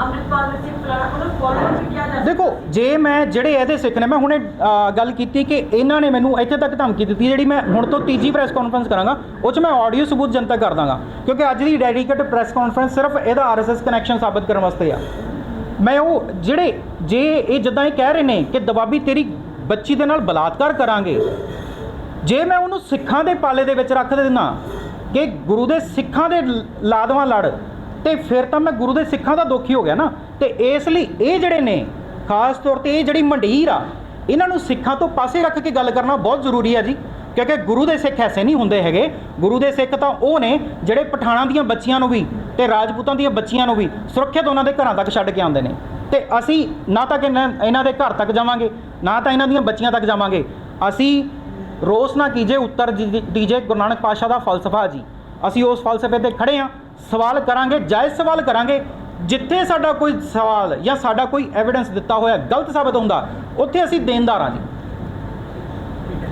ਅੰਮ੍ਰਿਤਪਾਲ ਦੇ ਫਲਾਣਾ ਉਹਨਾਂ ਫੋਲੋਅਰ ਵੀ ਕਿਹਾ ਜਾ ਦੇਖੋ ਜੇ ਮੈਂ ਜਿਹੜੇ ਇਹਦੇ ਸਿੱਖ ਨੇ ਮੈਂ ਹੁਣੇ ਅ, ਗੱਲ ਕੀਤੀ ਕਿ ਇਹਨਾਂ ਨੇ ਮੈਨੂੰ ਇੱਥੇ ਤੱਕ ਧਮਕੀ ਦਿੱਤੀ ਜਿਹੜੀ ਮੈਂ ਹੁਣ ਤੋਂ ਤੀਜੀ ਪ੍ਰੈਸ ਕਾਨਫਰੰਸ ਕਰਾਂਗਾ ਉਹ 'ਚ ਮੈਂ ਆਡੀਓ ਸਬੂਤ ਜਨਤਕ ਕਰ ਦਾਂਗਾ। ਕਿਉਂਕਿ ਅੱਜ ਦੀ ਡੈਡੀਕੇਟ ਪ੍ਰੈਸ ਕਾਨਫਰੰਸ ਸਿਰਫ ਇਹਦਾ ਆਰਐਸਐਸ ਕਨੈਕਸ਼ਨ ਸਾਬਤ ਕਰਨ ਵਾਸਤੇ ਆ। ਮੈਂ ਉਹ ਜਿਹੜੇ ਜੇ ਇਹ ਜਿੱਦਾਂ ਇਹ ਕਹਿ ਰਹੇ ਨੇ ਕਿ ਦਬਾਬੀ ਤੇਰੀ ਬੱਚੀ ਦੇ ਨਾਲ ਬਲਾਤਕਾਰ ਕਰਾਂਗੇ ਜੇ ਮੈਂ ਉਹਨੂੰ ਸਿੱਖਾਂ ਦੇ ਪਾਲੇ ਦੇ ਵਿੱਚ ਰੱਖ ਦਿੰਦਾ ਕਿ ਗੁਰੂ ਦੇ ਸਿੱਖਾਂ ਦੇ ਲ- ਲਾਦਵਾਂ ਲੜ ਤੇ ਫਿਰ ਤਾਂ ਮੈਂ ਗੁਰੂ ਦੇ ਸਿੱਖਾਂ ਦਾ ਦੁਖੀ ਹੋ ਗਿਆ ਨਾ। ਤੇ ਇਸ ਲਈ ਇਹ ਜਿਹੜੇ ਨੇ, ਖਾਸ ਤੌਰ ਤੇ ਇਹ ਜਿਹੜੀ ਮੰਡੀਰ ਆ, ਇਹਨਾਂ ਨੂੰ ਸਿੱਖਾਂ ਤੋਂ ਪਾਸੇ ਰੱਖ ਕੇ ਗੱਲ ਕਰਨਾ ਬਹੁਤ ਜ਼ਰੂਰੀ ਹੈ ਜੀ। ਕਿਉਂਕਿ ਗੁਰੂ ਦੇ ਸਿੱਖ ਐਸੇ ਨਹੀਂ ਹੁੰਦੇ ਹੈਗੇ। ਗੁਰੂ ਦੇ ਸਿੱਖ ਤਾਂ ਉਹ ਨੇ ਜਿਹੜੇ ਪਠਾਣਾਂ ਦੀਆਂ ਬੱਚੀਆਂ ਨੂੰ ਵੀ ਤੇ ਰਾਜਪੂਤਾਂ ਦੀਆਂ ਬੱਚੀਆਂ ਨੂੰ ਵੀ ਸੁਰੱਖਿਅਤ ਉਹਨਾਂ ਦੇ ਘਰਾਂ ਤੱਕ ਛੱਡ ਕੇ ਆਉਂਦੇ ਨੇ। ਤੇ ਅਸੀਂ ਨਾ ਤਾਂ ਕਿ ਇਹਨਾਂ ਦੇ ਘਰ ਤੱਕ ਜਾਵਾਂਗੇ, ਨਾ ਤਾਂ ਇਹਨਾਂ ਦੀਆਂ ਬੱਚੀਆਂ ਤੱਕ ਜਾਵਾਂਗੇ। ਅਸੀਂ ਰੋਸ ਨਾ ਕੀਜੇ, ਉੱਤਰ ਜੀ- ਦੀਜੇ ਗੁਰੂ ਨਾਨਕ ਪਾਤਸ਼ਾਹ ਦਾ ਫਲਸਫਾ ਜੀ। ਅਸੀਂ ਉਸ ਫਲਸਫੇ ਤੇ ਖੜੇ ਹਾਂ ਸਵਾਲ ਕਰਾਂਗੇ, ਜਾਇਜ਼ ਸਵਾਲ ਕਰਾਂਗੇ, ਜਿੱਥੇ ਸਾਡਾ ਕੋਈ ਸਵਾਲ ਜਾਂ ਸਾਡਾ ਕੋਈ ਐਵੀਡੈਂਸ ਦਿੱਤਾ ਹੋਇਆ ਗਲਤ ਸਾਬਤ ਹੁੰਦਾ, ਉੱਥੇ ਅਸੀਂ ਦੇਣਦਾਰ ਹਾਂ ਜੀ।